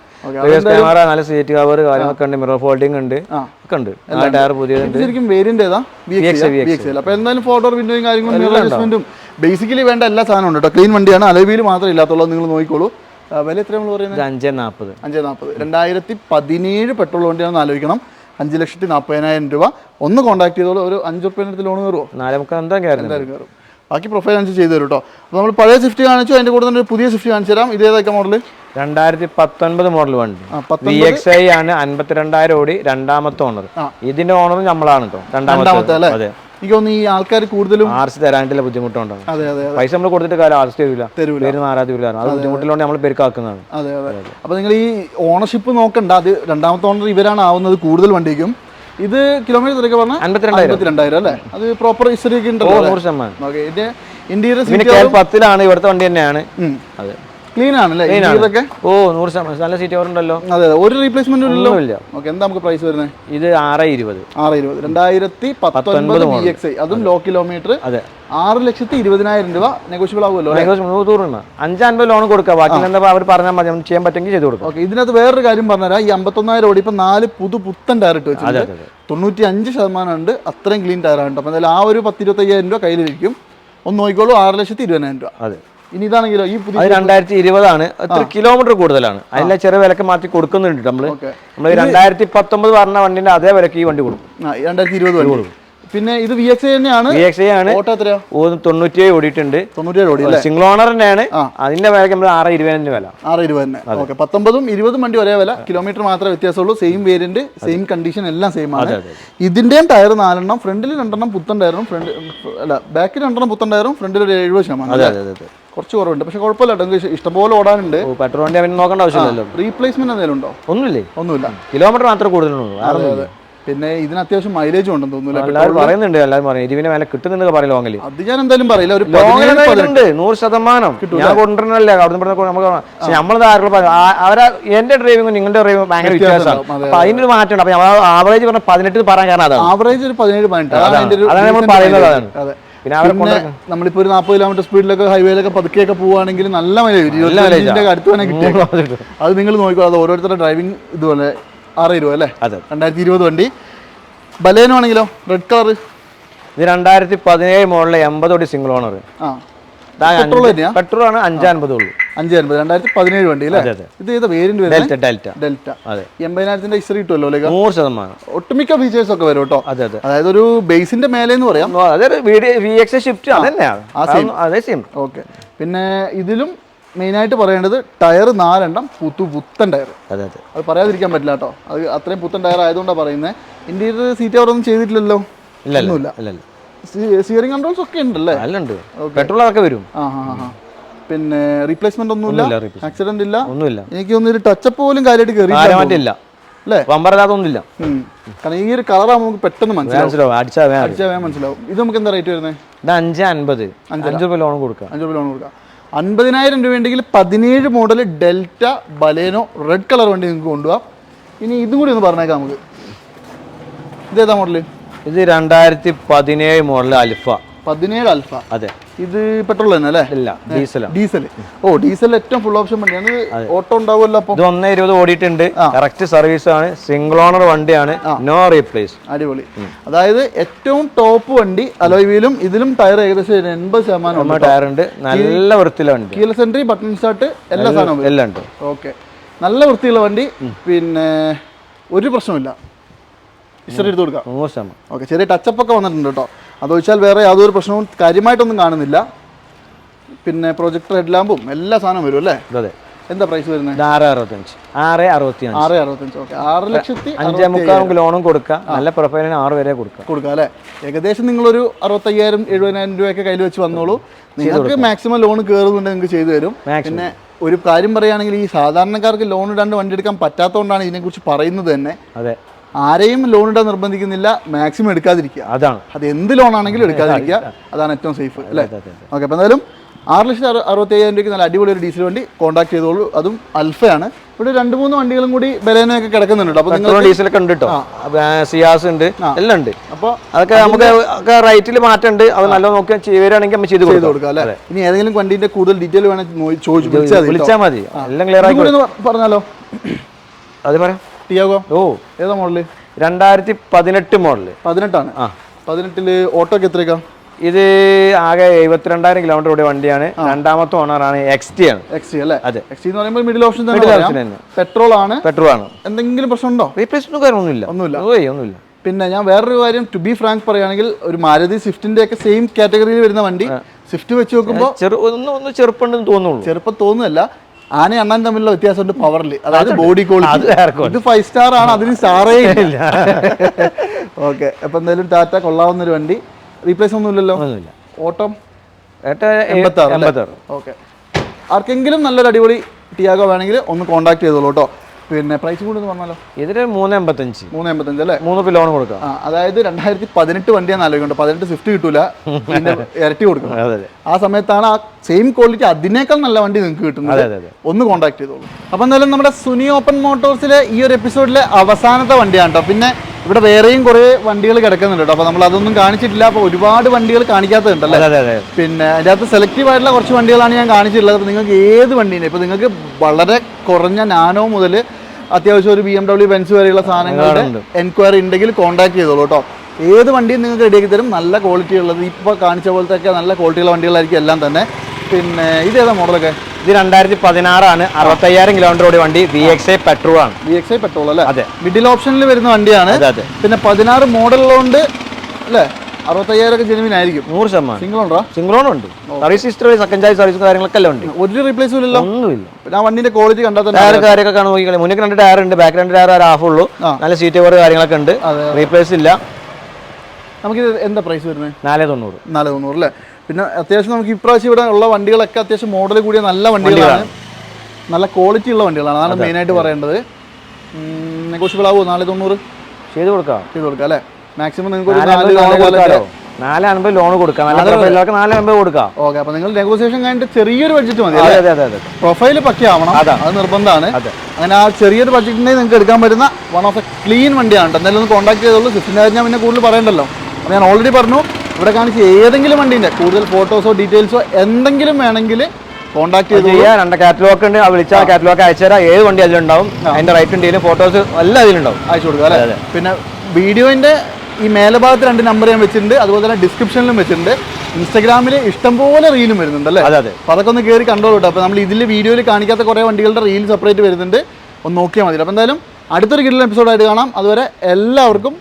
Speaker 2: ക്യാമറ നല്ല സീറ്റ് കവർ കാര്യങ്ങളൊക്കെ ഉണ്ട് മിറർ ഫോൾഡിംഗ് ഉണ്ട്. ഒക്കെ ഉണ്ട്. ടയർ പുതിയതുണ്ട്
Speaker 1: ശരിക്കും വേരിയന്റ് ഏതാ? അപ്പൊ എന്തായാലും ഫോട്ടോ വിൻഡോയും കാര്യങ്ങളും ബേസിക്കലി വേണ്ട എല്ലാ സാധനവും ഉണ്ട് കേട്ടോ ക്ലീൻ വണ്ടിയാണ് അലവിയിൽ മാത്രമേ ഇല്ലാത്തുള്ളൂ നിങ്ങൾ നോക്കിക്കോളൂ. വില എത്ര നമ്മൾ പറയുന്നത്?
Speaker 2: അഞ്ച് നാൽപ്പത്.
Speaker 1: അഞ്ച് നാൽപ്പത്. രണ്ടായിരത്തി പതിനേഴ് പെട്രോൾ വണ്ടിയാണെന്ന് ആലോചിക്കണം. അഞ്ച് ലക്ഷത്തി നാൽപ്പതിനായിരം രൂപ. ഒന്ന് കോൺടാക്ട് ചെയ്തോളൂ. ഒരു അഞ്ച് റുപ്യന്റെ ലോൺ കയറുമോ
Speaker 2: നാലേ മുക്കാൽ എന്താ
Speaker 1: എന്തായാലും കയറും. ബാക്കി പ്രൊഫൈൽ അനുസരിച്ച് ചെയ്തു തരും കേട്ടോ അപ്പോൾ നമ്മൾ പഴയ സ്വിഫ്റ്റ് കാണിച്ചു. അതിന്റെ കൂടെ തന്നെ ഒരു പുതിയ സ്വിഫ്റ്റ് കാണിച്ചു തരാം. ഇതേതൊക്കെ മോഡൽ
Speaker 2: രണ്ടായിരത്തി പത്തൊൻപത് മോഡൽ വണ്ടി. വി എക്സ് ഐ ആണ് അൻപത്തിരണ്ടായിരം ഓടി രണ്ടാമത്തെ ഓണർ. ഇതിന്റെ ഓണർ നമ്മളാണ് കേട്ടോ
Speaker 1: രണ്ടാമത്തെ അല്ലേ? എനിക്ക് തോന്നുന്നു ഈ ആൾക്കാർ കൂടുതലും
Speaker 2: ആർ സി തരാനായിട്ടുള്ള ബുദ്ധിമുട്ടുണ്ടാവും
Speaker 1: അതെ അതെ
Speaker 2: പൈസ നമ്മൾ കൊടുത്തിട്ട് കാര്യം ആർസി തരില്ല
Speaker 1: തരൂല.
Speaker 2: പേര് മാറാതെ അത് ബുദ്ധിമുട്ടിലോണ്ട് നമ്മൾ പെരുക്കാക്കുന്നതാണ്.
Speaker 1: അതെ അതെ. അപ്പോൾ നിങ്ങൾ ഈ ഓണർഷിപ്പ് നോക്കണ്ട. അത് രണ്ടാമത്തെ ഓണർ ഇവരാണ് ആവുന്നത് കൂടുതൽ വണ്ടിക്കും. ഇത് കിലോമീറ്റർ ഒക്കെ പറഞ്ഞാൽ
Speaker 2: അൻപത്തിരണ്ടായിരം.
Speaker 1: അല്ലേ? അത് പ്രോപ്പർ ഹിസ്റ്ററി ഒക്കെ ഉണ്ടല്ലോ
Speaker 2: നൂറ് ശതമാനം.
Speaker 1: ഇതിന്റെ ഇന്റീരിയർ
Speaker 2: പത്തിലാണ് ഇവിടുത്തെ വണ്ടി തന്നെയാണ്. അതെ.
Speaker 1: ക്ലീൻ ആണല്ലേ ഇതൊക്കെ.
Speaker 2: ഓ നൂറ് ശതമാനം. നല്ല സീറ്റ് ഉണ്ടല്ലോ.
Speaker 1: അതെ ഒരു റീപ്ലേസ്മെന്റ് ഇല്ലല്ലോ.
Speaker 2: ഇല്ല
Speaker 1: ഓക്കെ എന്താ നമുക്ക് പ്രൈസ് വരുന്നത്
Speaker 2: ഇത് ആറ് ഇരുപത്.
Speaker 1: ആറ് ഇരുപത്. രണ്ടായിരത്തി പത്തൊൻപത് ബി എക്സ് ഐ അതും ലോ കിലോമീറ്റർ
Speaker 2: അതെ.
Speaker 1: ആറ് ലക്ഷത്തി ഇരുപതിനായിരം രൂപ നെഗോഷ്യബിൾ
Speaker 2: ഏകദേശം നൂറ് അഞ്ചൻപത് ലോൺ കൊടുക്കുക ബാക്കി എന്താ അവർ പറഞ്ഞാൽ മതി. ചെയ്യാൻ പറ്റുമെങ്കിൽ ചെയ്ത് കൊടുക്കും.
Speaker 1: ഓക്കെ ഇതിനകത്ത് വേറൊരു കാര്യം പറഞ്ഞുതരാം. ഈ അമ്പത്തൊന്നായിരം ഓടി ഇപ്പം നാല് പുതു പുത്തൻ ടയർ ഇട്ട് വെച്ചിട്ടുണ്ട്. തൊണ്ണൂറ്റി അഞ്ച് ശതമാനം ഉണ്ട്. അത്രയും ക്ലീൻ ടയറാണ് കേട്ടോ. അപ്പോൾ എന്തായാലും ആ ഒരു പത്തിരുപത്തയ്യായിരം രൂപ കയ്യിലിരിക്കും. ഒന്ന് നോക്കിക്കോളൂ. ആറ് ലക്ഷത്തി ഇരുപതിനായിരം രൂപ.
Speaker 2: അതെ.
Speaker 1: ഇനി ഇതാണെങ്കിലോ ഈ പുതിയ
Speaker 2: അത് രണ്ടായിരത്തി ഇരുപതാണ് എത്ര കിലോമീറ്റർ കൂടുതലാണ്. അതിന്റെ ചെറിയ വിലക്ക് മാറ്റി കൊടുക്കുന്നുണ്ട് നമ്മൾ.
Speaker 1: നമ്മൾ
Speaker 2: നമ്മൾ രണ്ടായിരത്തി പത്തൊമ്പത് പറഞ്ഞ വണ്ടിന്റെ അതേ വിലക്ക് ഈ വണ്ടി കൊടുക്കും.
Speaker 1: രണ്ടായിരത്തി ഇരുപത് വണ്ടി. പിന്നെ ഇത് വി എക്സ് തന്നെയാണ്?
Speaker 2: വി എക്സ് ആണ്.
Speaker 1: ഓട്ടോ
Speaker 2: തൊണ്ണൂറ്റിയേഴ് ഓടിയിട്ടുണ്ട്. സിംഗിൾ ഓണർ തന്നെയാണ്. അതിന്റെ വിലക്ക് നമ്മൾ ആറ് ഇരുപതിന്റെ വില.
Speaker 1: ആറ് ഇരുപത് തന്നെ ഓക്കെ. പത്തൊമ്പതും ഇരുപതും വണ്ടി ഒരേ വില. കിലോമീറ്റർ മാത്രമേ വ്യത്യാസമുള്ളൂ. സെയിം വേരിയന്റ് സെയിം കണ്ടീഷൻ എല്ലാം സെയിം ആണ്. ഇതിന്റെയും ടയർ നാലെണ്ണം ഫ്രണ്ടിൽ രണ്ടെണ്ണം പുത്തൻ ടയറും ഫ്രണ്ട് അല്ല ബാക്കിൽ രണ്ടെണ്ണം പുത്തൻ ടയറും ഫ്രണ്ടിൽ ഒരു എഴുപത് ശതമാനം
Speaker 2: അതെ അതെ അതെ.
Speaker 1: കുറച്ച് കുറവുണ്ട്. പക്ഷെ കുഴപ്പമില്ല നിങ്ങൾക്ക് ഇഷ്ടംപോലെ ഓടാനുണ്ട്.
Speaker 2: പെട്രോൾ വണ്ടി അവന് നോക്കേണ്ട ആവശ്യമില്ലല്ലോ.
Speaker 1: റീപ്ലേസ്മെന്റ് എന്തെങ്കിലും ഉണ്ടോ?
Speaker 2: ഒന്നുമില്ലേ?
Speaker 1: ഒന്നുമില്ല.
Speaker 2: കിലോമീറ്റർ മാത്രമേ കൂടുതലുള്ളൂ.
Speaker 1: അതെ അതെ. പിന്നെ ഇതിന് അത്യാവശ്യം മൈലേജും ഉണ്ടെന്ന് തോന്നുന്നില്ല
Speaker 2: എല്ലാവരും പറയുന്നുണ്ട് എല്ലാവരും പറയും ഇരുവിന് വില കിട്ടുന്നുണ്ട് പറയും ലോങ്ങിൽ
Speaker 1: അത് ഞാൻ എന്തായാലും പറയില്ല. ഒരു
Speaker 2: ഉണ്ട്. നൂറ് ശതമാനം. ഞാൻ കൊണ്ടുവരണല്ലേ അവിടെ നമുക്ക് നമ്മളത് പറയും അവരെ എന്റെ ഡ്രൈവിംഗും നിങ്ങളുടെ ഡ്രൈവിംഗ് ഭയങ്കര വ്യത്യാസമാണ്.
Speaker 1: അതെ,
Speaker 2: അപ്പൊ അതിന്റെ ഒരു മാറ്റമുണ്ട്. അപ്പൊ ആവറേജ് പറഞ്ഞ പതിനെട്ട് പറയാൻ കാരണം അതാണ്.
Speaker 1: ആവറേജ് ഒരു പതിനേഴ് പതിനെട്ട്. അതാണ്
Speaker 2: നമ്മൾ പറയുന്നത് അതാണ്.
Speaker 1: അതാണ്.
Speaker 2: പിന്നെ അവരെ
Speaker 1: നമ്മളിപ്പോ ഒരു നാൽപ്പത് കിലോമീറ്റർ സ്പീഡിലൊക്കെ ഹൈവേയിലൊക്കെ പതുക്കെയൊക്കെ പോവുകയാണെങ്കിൽ നല്ല ഇരുപത്തിയഞ്ചിന്റെ അടുത്ത് തന്നെ കിട്ടിയത് അത് നിങ്ങൾ നോക്കിക്കോളാം അത് ഓരോരുത്തരുടെ ഡ്രൈവിംഗ് ഇതുപോലെ ആറ് ഇരുപത് അല്ലേ?
Speaker 2: അതെ.
Speaker 1: രണ്ടായിരത്തി ഇരുപത് വണ്ടി. ബലേനോ ആണെങ്കിലോ? റെഡ് കളർ
Speaker 2: ഇത് രണ്ടായിരത്തി പതിനേഴ് മോഡലിലെ എൺപത് കോടി സിംഗിൾ ഓണർ
Speaker 1: ആ. പെട്രോൾ
Speaker 2: ആണ് അഞ്ചാൻപത് ഉള്ളൂ.
Speaker 1: അഞ്ച് അൻപത്. രണ്ടായിരത്തി പതിനേഴ് വണ്ടി അല്ലേ ഇത് ഏത് വേരിയന്റ്
Speaker 2: ഡെൽറ്റ ഡെൽറ്റ.
Speaker 1: ഡെൽറ്റ.
Speaker 2: അതെ.
Speaker 1: എൺപതിനായിരത്തിന്റെ ഹിസ്റ്ററി കിട്ടുമല്ലോ അല്ലേ
Speaker 2: നൂറ് ശതമാനം.
Speaker 1: ഒട്ടുമിക്ക ഫീച്ചേഴ്സ് ഒക്കെ വരും കേട്ടോ.
Speaker 2: അതെ അതെ.
Speaker 1: അതായത് ഒരു ബേസിന്റെ മേലെ എന്ന് പറയാം
Speaker 2: ഷിഫ്റ്റ് അതെ സെയിം
Speaker 1: ഓക്കെ പിന്നെ ഇതിലും മെയിൻ ആയിട്ട് പറയേണ്ടത് ടയർ നാലെണ്ണം പുത്തു പുത്തൻ ടയർ
Speaker 2: അതെ അതെ.
Speaker 1: അത് പറയാതിരിക്കാൻ പറ്റില്ല കേട്ടോ. അത് അത്രയും പുത്തൻ ടയർ ആയതുകൊണ്ടാണ് പറയുന്നത് ഇന്റീരിയർ സീറ്റ് അവരൊന്നും ഒന്നും ചെയ്തിട്ടില്ലല്ലോ?
Speaker 2: ഇല്ല ഇല്ല
Speaker 1: സിയറിംഗ് കൺട്രോൾസ് ഒക്കെ ഉണ്ടല്ലേ?
Speaker 2: അല്ലുണ്ട് പെട്രോൾ അതൊക്കെ വരും.
Speaker 1: ആ ഹാ ഹാ പിന്നെ റീപ്ലേസ്മെന്റ് ഒന്നുമില്ല. ആക്സിഡന്റ് ഇല്ല.
Speaker 2: ഒന്നുമില്ല.
Speaker 1: എനിക്ക് ഒരു ടച്ചപ്പ് പോലും കാര്യമായിട്ട് കയറി
Speaker 2: ആരമാറ്റില്ല
Speaker 1: അല്ലേ?
Speaker 2: വമ്പറില്ലാത്ത ഒന്നുമില്ല.
Speaker 1: കാരണം ഈ ഒരു കളർ നമുക്ക് പെട്ടെന്ന് മനസ്സിലാവും.
Speaker 2: അടിച്ചാൽ
Speaker 1: മനസ്സിലാവും. ഇത് നമുക്ക് എന്താ റേറ്റ് വരുന്നത്
Speaker 2: ഇത് അഞ്ച് അൻപത്. അഞ്ച് രൂപ ലോൺ കൊടുക്കാം
Speaker 1: അഞ്ച് രൂപ ലോൺ കൊടുക്കാം അൻപതിനായിരം രൂപ ഉണ്ടെങ്കിൽ പതിനേഴ് model Delta Baleno red colour വണ്ടി നിങ്ങൾക്ക് കൊണ്ടുപോകാം ഇനി ഇതും കൂടി ഒന്ന് പറഞ്ഞേക്കാം നമുക്ക്. ഇതേതാ മോഡൽ
Speaker 2: ഇത് രണ്ടായിരത്തി പതിനേഴ് മോഡൽ അൽഫ
Speaker 1: പതിനേഴ് അൽഫ
Speaker 2: അതെ.
Speaker 1: ഇത് പെട്രോൾ തന്നെ അല്ലേ?
Speaker 2: ഇല്ല ഡീസൽ
Speaker 1: ഡീസൽ ഓ ഡീസൽ ഏറ്റവും ഫുൾ ഓപ്ഷൻ വണ്ടിയാണ്. ഓട്ടോ ഉണ്ടാവുമല്ലോ അപ്പോൾ
Speaker 2: ഇത് ഒന്നേ ഇരുപത് ഓടിയിട്ടുണ്ട്. കറക്റ്റ് സർവീസ് ആണ്. സിംഗിൾ ഓണർ വണ്ടിയാണ്. നോ റീപ്ലേസ്
Speaker 1: അടിപൊളി. അതായത് ഏറ്റവും ടോപ്പ് വണ്ടി അലോയ് വീലും ഇതിലും ടയർ ഏകദേശം എൺപത് ശതമാനം
Speaker 2: ടയർ ഉണ്ട് നല്ല വൃത്തിയിലെ വണ്ടി.
Speaker 1: കീല സെൻട്രി ബട്ടൺ സ്റ്റാർട്ട് എല്ലാ സാധനവും
Speaker 2: എല്ലാം ഉണ്ട്.
Speaker 1: ഓക്കെ നല്ല വൃത്തിയുള്ള വണ്ടി. പിന്നെ ഒരു പ്രശ്നമില്ല ഇസ്റ്റർ എടുത്ത് കൊടുക്കാം. ഓക്കെ ചെറിയ ടച്ചപ്പ് ഒക്കെ വന്നിട്ടുണ്ട് കേട്ടോ അതൊഴിച്ചാൽ വേറെ യാതൊരു പ്രശ്നവും കാര്യമായിട്ടൊന്നും കാണുന്നില്ല. പിന്നെ പ്രൊജക്ടർ ഹെഡ് ലാമ്പും എല്ലാ സാധനവും വരും അല്ലേ?
Speaker 2: അതെ
Speaker 1: എന്താ പ്രൈസ് വരുന്നത്
Speaker 2: ആറ് അറുപത്തഞ്ച് ആറ് അറുപത്തി
Speaker 1: ആറ് അറുപത്തഞ്ച് ഓക്കെ. ആറ് ലക്ഷത്തി
Speaker 2: അഞ്ചേ മുക്കാൽ ലോണും കൊടുക്കാം നല്ല പ്രൊഫൈലിന് ആറ് വരെ കൊടുക്കാം
Speaker 1: കൊടുക്കാം അല്ലേ? ഏകദേശം നിങ്ങളൊരു അറുപത്തയ്യായിരം എഴുപതിനായിരം രൂപയൊക്കെ കയ്യിൽ വെച്ച് വന്നോളൂ. നിങ്ങൾക്ക് മാക്സിമം ലോൺ കയറുന്നുണ്ടെങ്കിൽ നിങ്ങൾക്ക് ചെയ്തു തരും. പിന്നെ ഒരു കാര്യം പറയുകയാണെങ്കിൽ ഈ സാധാരണക്കാർക്ക് ലോൺ ഇടാണ്ട് വണ്ടി എടുക്കാൻ പറ്റാത്തതുകൊണ്ടാണ് ഇതിനെക്കുറിച്ച് പറയുന്നത് തന്നെ.
Speaker 2: അതെ.
Speaker 1: ആരെയും ലോൺ ഇടാൻ നിർബന്ധിക്കുന്നില്ല മാക്സിമം എടുക്കാതിരിക്കുക.
Speaker 2: അതാണ്.
Speaker 1: അത് എന്ത് ലോൺ ആണെങ്കിലും എടുക്കാതിരിക്കുക. അതാണ് ഏറ്റവും സേഫ് അല്ലേ? ഓക്കെ അപ്പോൾ എന്തായാലും ആറ് ലക്ഷത്തി അറു അറുപത്തി അയ്യായിരം രൂപയ്ക്ക് നല്ല അടിപൊളി ഒരു ഡീസൽ വണ്ടി കോൺടാക്ട് ചെയ്തോളൂ. അതും അൽഫയാണ്. ഇവിടെ രണ്ട് മൂന്ന് വണ്ടികളും കൂടി ബലേനൊക്കെ കിടക്കുന്നുണ്ട്. അപ്പോൾ നിങ്ങൾ
Speaker 2: ഡീസലൊക്കെ ഉണ്ട് കേട്ടോ സിയാസ് ഉണ്ട്. എല്ലാം ഉണ്ട്.
Speaker 1: അപ്പോൾ
Speaker 2: അതൊക്കെ നമുക്ക് ഒക്കെ റേറ്റിൽ മാറ്റമുണ്ട് അത് നല്ല നോക്കി ചെയ്യുകയാണെങ്കിൽ നമ്മൾ ചെയ്ത്
Speaker 1: ചെയ്ത്
Speaker 2: കൊടുക്കാം.
Speaker 1: അല്ലേ? ഇനി ഏതെങ്കിലും വണ്ടിന്റെ കൂടുതൽ ഡീറ്റെയിൽ വേണമെങ്കിൽ ചോദിച്ചു വിളിച്ചാൽ മതി
Speaker 2: എല്ലാം ക്ലിയർ
Speaker 1: പ- പറഞ്ഞാലോ?
Speaker 2: അത് പറയാം.
Speaker 1: ടിയാഗോ?
Speaker 2: ഓ.
Speaker 1: ഏതാ മോഡൽ?
Speaker 2: രണ്ടായിരത്തി പതിനെട്ട് മോഡൽ.
Speaker 1: പതിനെട്ടാണ്.
Speaker 2: ആ.
Speaker 1: പതിനെട്ടിൽ ഓട്ടോക്ക് എത്രയൊക്കെ
Speaker 2: ഇത് ആകെ എഴുപത്തിരണ്ടായിരം കിലോമീറ്റർ ഓടിയ വണ്ടിയാണ്. രണ്ടാമത്തെ ഓണറാണ് എക്സ് ടി ആണ്.
Speaker 1: എക്സ് അല്ലേ?
Speaker 2: അതെ.
Speaker 1: എക്സ് എന്ന് പറയുമ്പോൾ മിഡിൽ ഓപ്ഷൻ തന്നെ പെട്രോൾ ആണ്.
Speaker 2: പെട്രോൾ ആണ്.
Speaker 1: എന്തെങ്കിലും പ്രശ്നമുണ്ടോ?
Speaker 2: റീപ്ലേസ്മെന്റ് കാര്യമൊന്നുമില്ല.
Speaker 1: ഒന്നുമില്ല.
Speaker 2: ഓയ് ഒന്നുമില്ല.
Speaker 1: പിന്നെ ഞാൻ വേറൊരു കാര്യം ടു ബി ഫ്രാങ്ക് പറയുകയാണെങ്കിൽ ഒരു മാരുതി സ്വിഫ്റ്റിന്റെ ഒക്കെ സെയിം കാറ്റഗറിയിൽ വരുന്ന വണ്ടി സ്വിഫ്റ്റ് വെച്ച് നോക്കുമ്പോൾ
Speaker 2: ചെറു ഒന്ന് ഒന്ന് ചെറുപ്പുണ്ടെന്ന് തോന്നുള്ളൂ
Speaker 1: ചെറുപ്പം തോന്നുന്നല്ല ആന അണ്ണൻ തമ്മിലുള്ള വ്യത്യാസമുണ്ട് പവറിൽ അതായത് ബോഡി ക്വാളിറ്റി ഇത് ഫൈവ് സ്റ്റാർ ആണ് അതിന് സ്റ്റാറേ ഇല്ല. ഓക്കെ അപ്പൊ എന്തായാലും ടാറ്റ കൊള്ളാവുന്ന ഒരു വണ്ടി റീപ്ലേസ് ഒന്നും
Speaker 2: ഇല്ലല്ലോ
Speaker 1: ഓട്ടം ഓക്കെ ആർക്കെങ്കിലും നല്ലൊരു അടിപൊളി ടിയാഗോ വേണമെങ്കിൽ ഒന്ന് കോൺടാക്ട് ചെയ്തോളൂ കേട്ടോ പിന്നെ പ്രൈസ് കൂടി പറഞ്ഞാലോ?
Speaker 2: ഇതിന് മൂന്ന് എൺപത്തഞ്ച്
Speaker 1: മൂന്ന് എൺപത്തഞ്ച് അല്ലേ?
Speaker 2: മൂന്ന് ലോൺ കൊടുക്കാം.
Speaker 1: അതായത് രണ്ടായിരത്തി പതിനെട്ട് വണ്ടിയാണ് ആലോചിക്കേണ്ടത് പതിനെട്ട് സ്വിഫ്റ്റ് കിട്ടൂല. പിന്നെ ഇരട്ടി കൊടുക്കണം. ആ സമയത്താണ് ആ സെയിം ക്വാളിറ്റി അതിനേക്കാൾ നല്ല വണ്ടി നിങ്ങൾക്ക് കിട്ടുന്നത് ഒന്ന് കോൺടാക്ട് ചെയ്തോളൂ. അപ്പോൾ എന്തായാലും നമ്മുടെ സുനി ഓപ്പൺ മോട്ടോഴ്സിലെ ഈ ഒരു എപ്പിസോഡിലെ അവസാനത്തെ വണ്ടിയാണ് കേട്ടോ പിന്നെ ഇവിടെ വേറെയും കുറേ വണ്ടികൾ കിടക്കുന്നുണ്ട് കേട്ടോ അപ്പോൾ നമ്മൾ അതൊന്നും കാണിച്ചിട്ടില്ല. അപ്പോൾ ഒരുപാട് വണ്ടികൾ കാണിക്കാത്തതുണ്ടല്ലേ പിന്നെ അതിന്റെ അകത്ത് സെലക്റ്റീവ് ആയിട്ടുള്ള കുറച്ച് വണ്ടികളാണ് ഞാൻ കാണിച്ചിട്ടുള്ളത്. അപ്പോൾ നിങ്ങൾക്ക് ഏത് വണ്ടീനെ ഇപ്പോൾ നിങ്ങൾക്ക് വളരെ കുറഞ്ഞ നാനോ മുതൽ അത്യാവശ്യം ഒരു ബി എം ഡബ്ല്യു ബെൻസ് വരെയുള്ള സാധനങ്ങളുടെ എൻക്വയറി ഉണ്ടെങ്കിൽ കോൺടാക്ട് ചെയ്തോളൂ കേട്ടോ ഏത് വണ്ടിയും നിങ്ങൾക്ക് റെഡിയാക്കി തരും. നല്ല ക്വാളിറ്റി ഉള്ളത്. ഇപ്പോൾ കാണിച്ച പോലത്തെ ഒക്കെ നല്ല ക്വാളിറ്റിയുള്ള വണ്ടികളായിരിക്കും എല്ലാം തന്നെ. പിന്നെ ഇതേതാ മോഡലൊക്കെ?
Speaker 2: ഇത് രണ്ടായിരത്തി പതിനാറാണ് അറുപത്തയ്യായിരം കിലോമീറ്റർ ഓടി വണ്ടി വി എക്സ് ഐ പെട്രോൾ ആണ്.
Speaker 1: വി എക്സ് ഐ പെട്രോൾ അല്ലേ?
Speaker 2: അതെ.
Speaker 1: മിഡിൽ ഓപ്ഷനിൽ വരുന്ന വണ്ടിയാണ്.
Speaker 2: അതെ
Speaker 1: പിന്നെ പതിനാറ് മോഡലുള്ളതുകൊണ്ട് അല്ലേ? അറുപത്തയ്യായിരം ജെനുവിൻ ആയിരിക്കും.
Speaker 2: നൂറ് ശതമാനം.
Speaker 1: സിംഗിൾ ഉണ്ടോ.
Speaker 2: സിംഗ്ലോൺ ഉണ്ട് service history second charge service കാര്യങ്ങളൊക്കെ എല്ലാം ഉണ്ട്?
Speaker 1: ഒരു റീപ്ലേസും ഇല്ലല്ലോ.
Speaker 2: ഒന്നുമില്ല.
Speaker 1: ആ വണ്ടിന്റെ ക്വാളിറ്റി കണ്ടാൽ
Speaker 2: ടയർ കാര്യമൊക്കെ കാണാൻ നോക്കിക്കളി. രണ്ട് ടയർ ഉണ്ട് ബാക്ക് രണ്ട് ടയർ ഹാഫ് ഉള്ളൂ. നല്ല സീറ്റ് കവർ കാര്യങ്ങളൊക്കെ ഉണ്ട്. റീപ്ലേസ് ഇല്ല.
Speaker 1: നമുക്കിത് എന്താ പ്രൈസ് വരുന്നത്?
Speaker 2: നാല് തൊണ്ണൂറ്.
Speaker 1: നാല് തൊണ്ണൂറ് അല്ലേ? പിന്നെ അത്യാവശ്യം നമുക്ക് ഇപ്രാവശ്യം ഇവിടെ ഉള്ള വണ്ടികളൊക്കെ അത്യാവശ്യം മോഡൽ കൂടിയ നല്ല വണ്ടികളാണ്. നല്ല ക്വാളിറ്റി ഉള്ള വണ്ടികളാണ്. അതാണ് മെയിനായിട്ട് പറയേണ്ടത്. നെഗോഷ്യബിൾ ആവുമോ നാല് തൊണ്ണൂറ്
Speaker 2: ചെയ്ത് കൊടുക്കാം.
Speaker 1: ചെയ്ത് കൊടുക്കാം അല്ലേ? മാക്സിമം നിങ്ങൾക്ക് ഒരു
Speaker 2: നാല് അൻപത് ലോൺ കൊടുക്കാം. എല്ലാവർക്കും നാല് അൻപത് കൊടുക്കാം.
Speaker 1: ഓക്കെ അപ്പോൾ നിങ്ങൾ നെഗോസിയേഷൻ കഴിഞ്ഞിട്ട് ചെറിയൊരു ബഡ്ജറ്റ് മതി
Speaker 2: അതെ അതെ അതെ
Speaker 1: പ്രൊഫൈൽ പക്കയാവണം
Speaker 2: അതാ.
Speaker 1: നിർബന്ധമാണ്. അങ്ങനെ ആ ചെറിയൊരു ബഡ്ജറ്റിനെ നിങ്ങൾക്ക് എടുക്കാൻ പറ്റുന്ന വൺ ഓഫ് എ ക്ലീൻ വണ്ടിയാണ്. എന്തായാലും ഒന്ന് കോൺടാക്ട് ചെയ്തോളൂ. സിസ്റ്റിന്റെ കാര്യം ഞാൻ പിന്നെ കൂടുതൽ പറയണ്ടല്ലോ. ഞാൻ ഓൾറെഡി പറഞ്ഞു. ഇവിടെ കാണിച്ച ഏതെങ്കിലും വണ്ടീന്റെ കൂടുതൽ ഫോട്ടോസോ ഡീറ്റെയിൽസോ എന്തെങ്കിലും വേണമെങ്കിൽ കോൺടാക്ട് ചെയ്ത്
Speaker 2: ചെയ്യാം. രണ്ട് കാറ്റലോഗ് ഉണ്ട്. ആ വിളിച്ചാൽ കാറ്റലോഗ് അയച്ചു തരാം. ഏത് വണ്ടി അതിലുണ്ടാവും അതിന്റെ റൈറ്റ് ഉണ്ടെങ്കിലും ഫോട്ടോസ് എല്ലാം അതിലുണ്ടാവും
Speaker 1: അയച്ചു കൊടുക്കുക അല്ലേ? പിന്നെ വീഡിയോന്റെ ഈ മേലഭാഗത്ത് രണ്ട് നമ്പർ ഞാൻ വെച്ചിട്ടുണ്ട്. അതുപോലെ തന്നെ ഡിസ്ക്രിപ്ഷനിലും വെച്ചിട്ടുണ്ട്. ഇൻസ്റ്റാഗ്രാമിൽ ഇഷ്ടംപോലെ റീലും വരുന്നുണ്ട് അല്ലേ?
Speaker 2: അതെ അതെ.
Speaker 1: അപ്പോൾ അതൊക്കെ ഒന്ന് കയറി കണ്ടോളൂ കേട്ടോ അപ്പോൾ നമ്മൾ ഇതിൽ വീഡിയോയിൽ കാണിക്കാത്ത കുറേ വണ്ടികളുടെ റീൽ സെപ്പറേറ്റ് വരുന്നുണ്ട്. ഒന്ന് നോക്കിയാൽ മതി. അപ്പോൾ എന്തായാലും അടുത്തൊരു കിട്ടുന്ന എപ്പിസോഡായിട്ട് കാണാം. അതുവരെ എല്ലാവർക്കും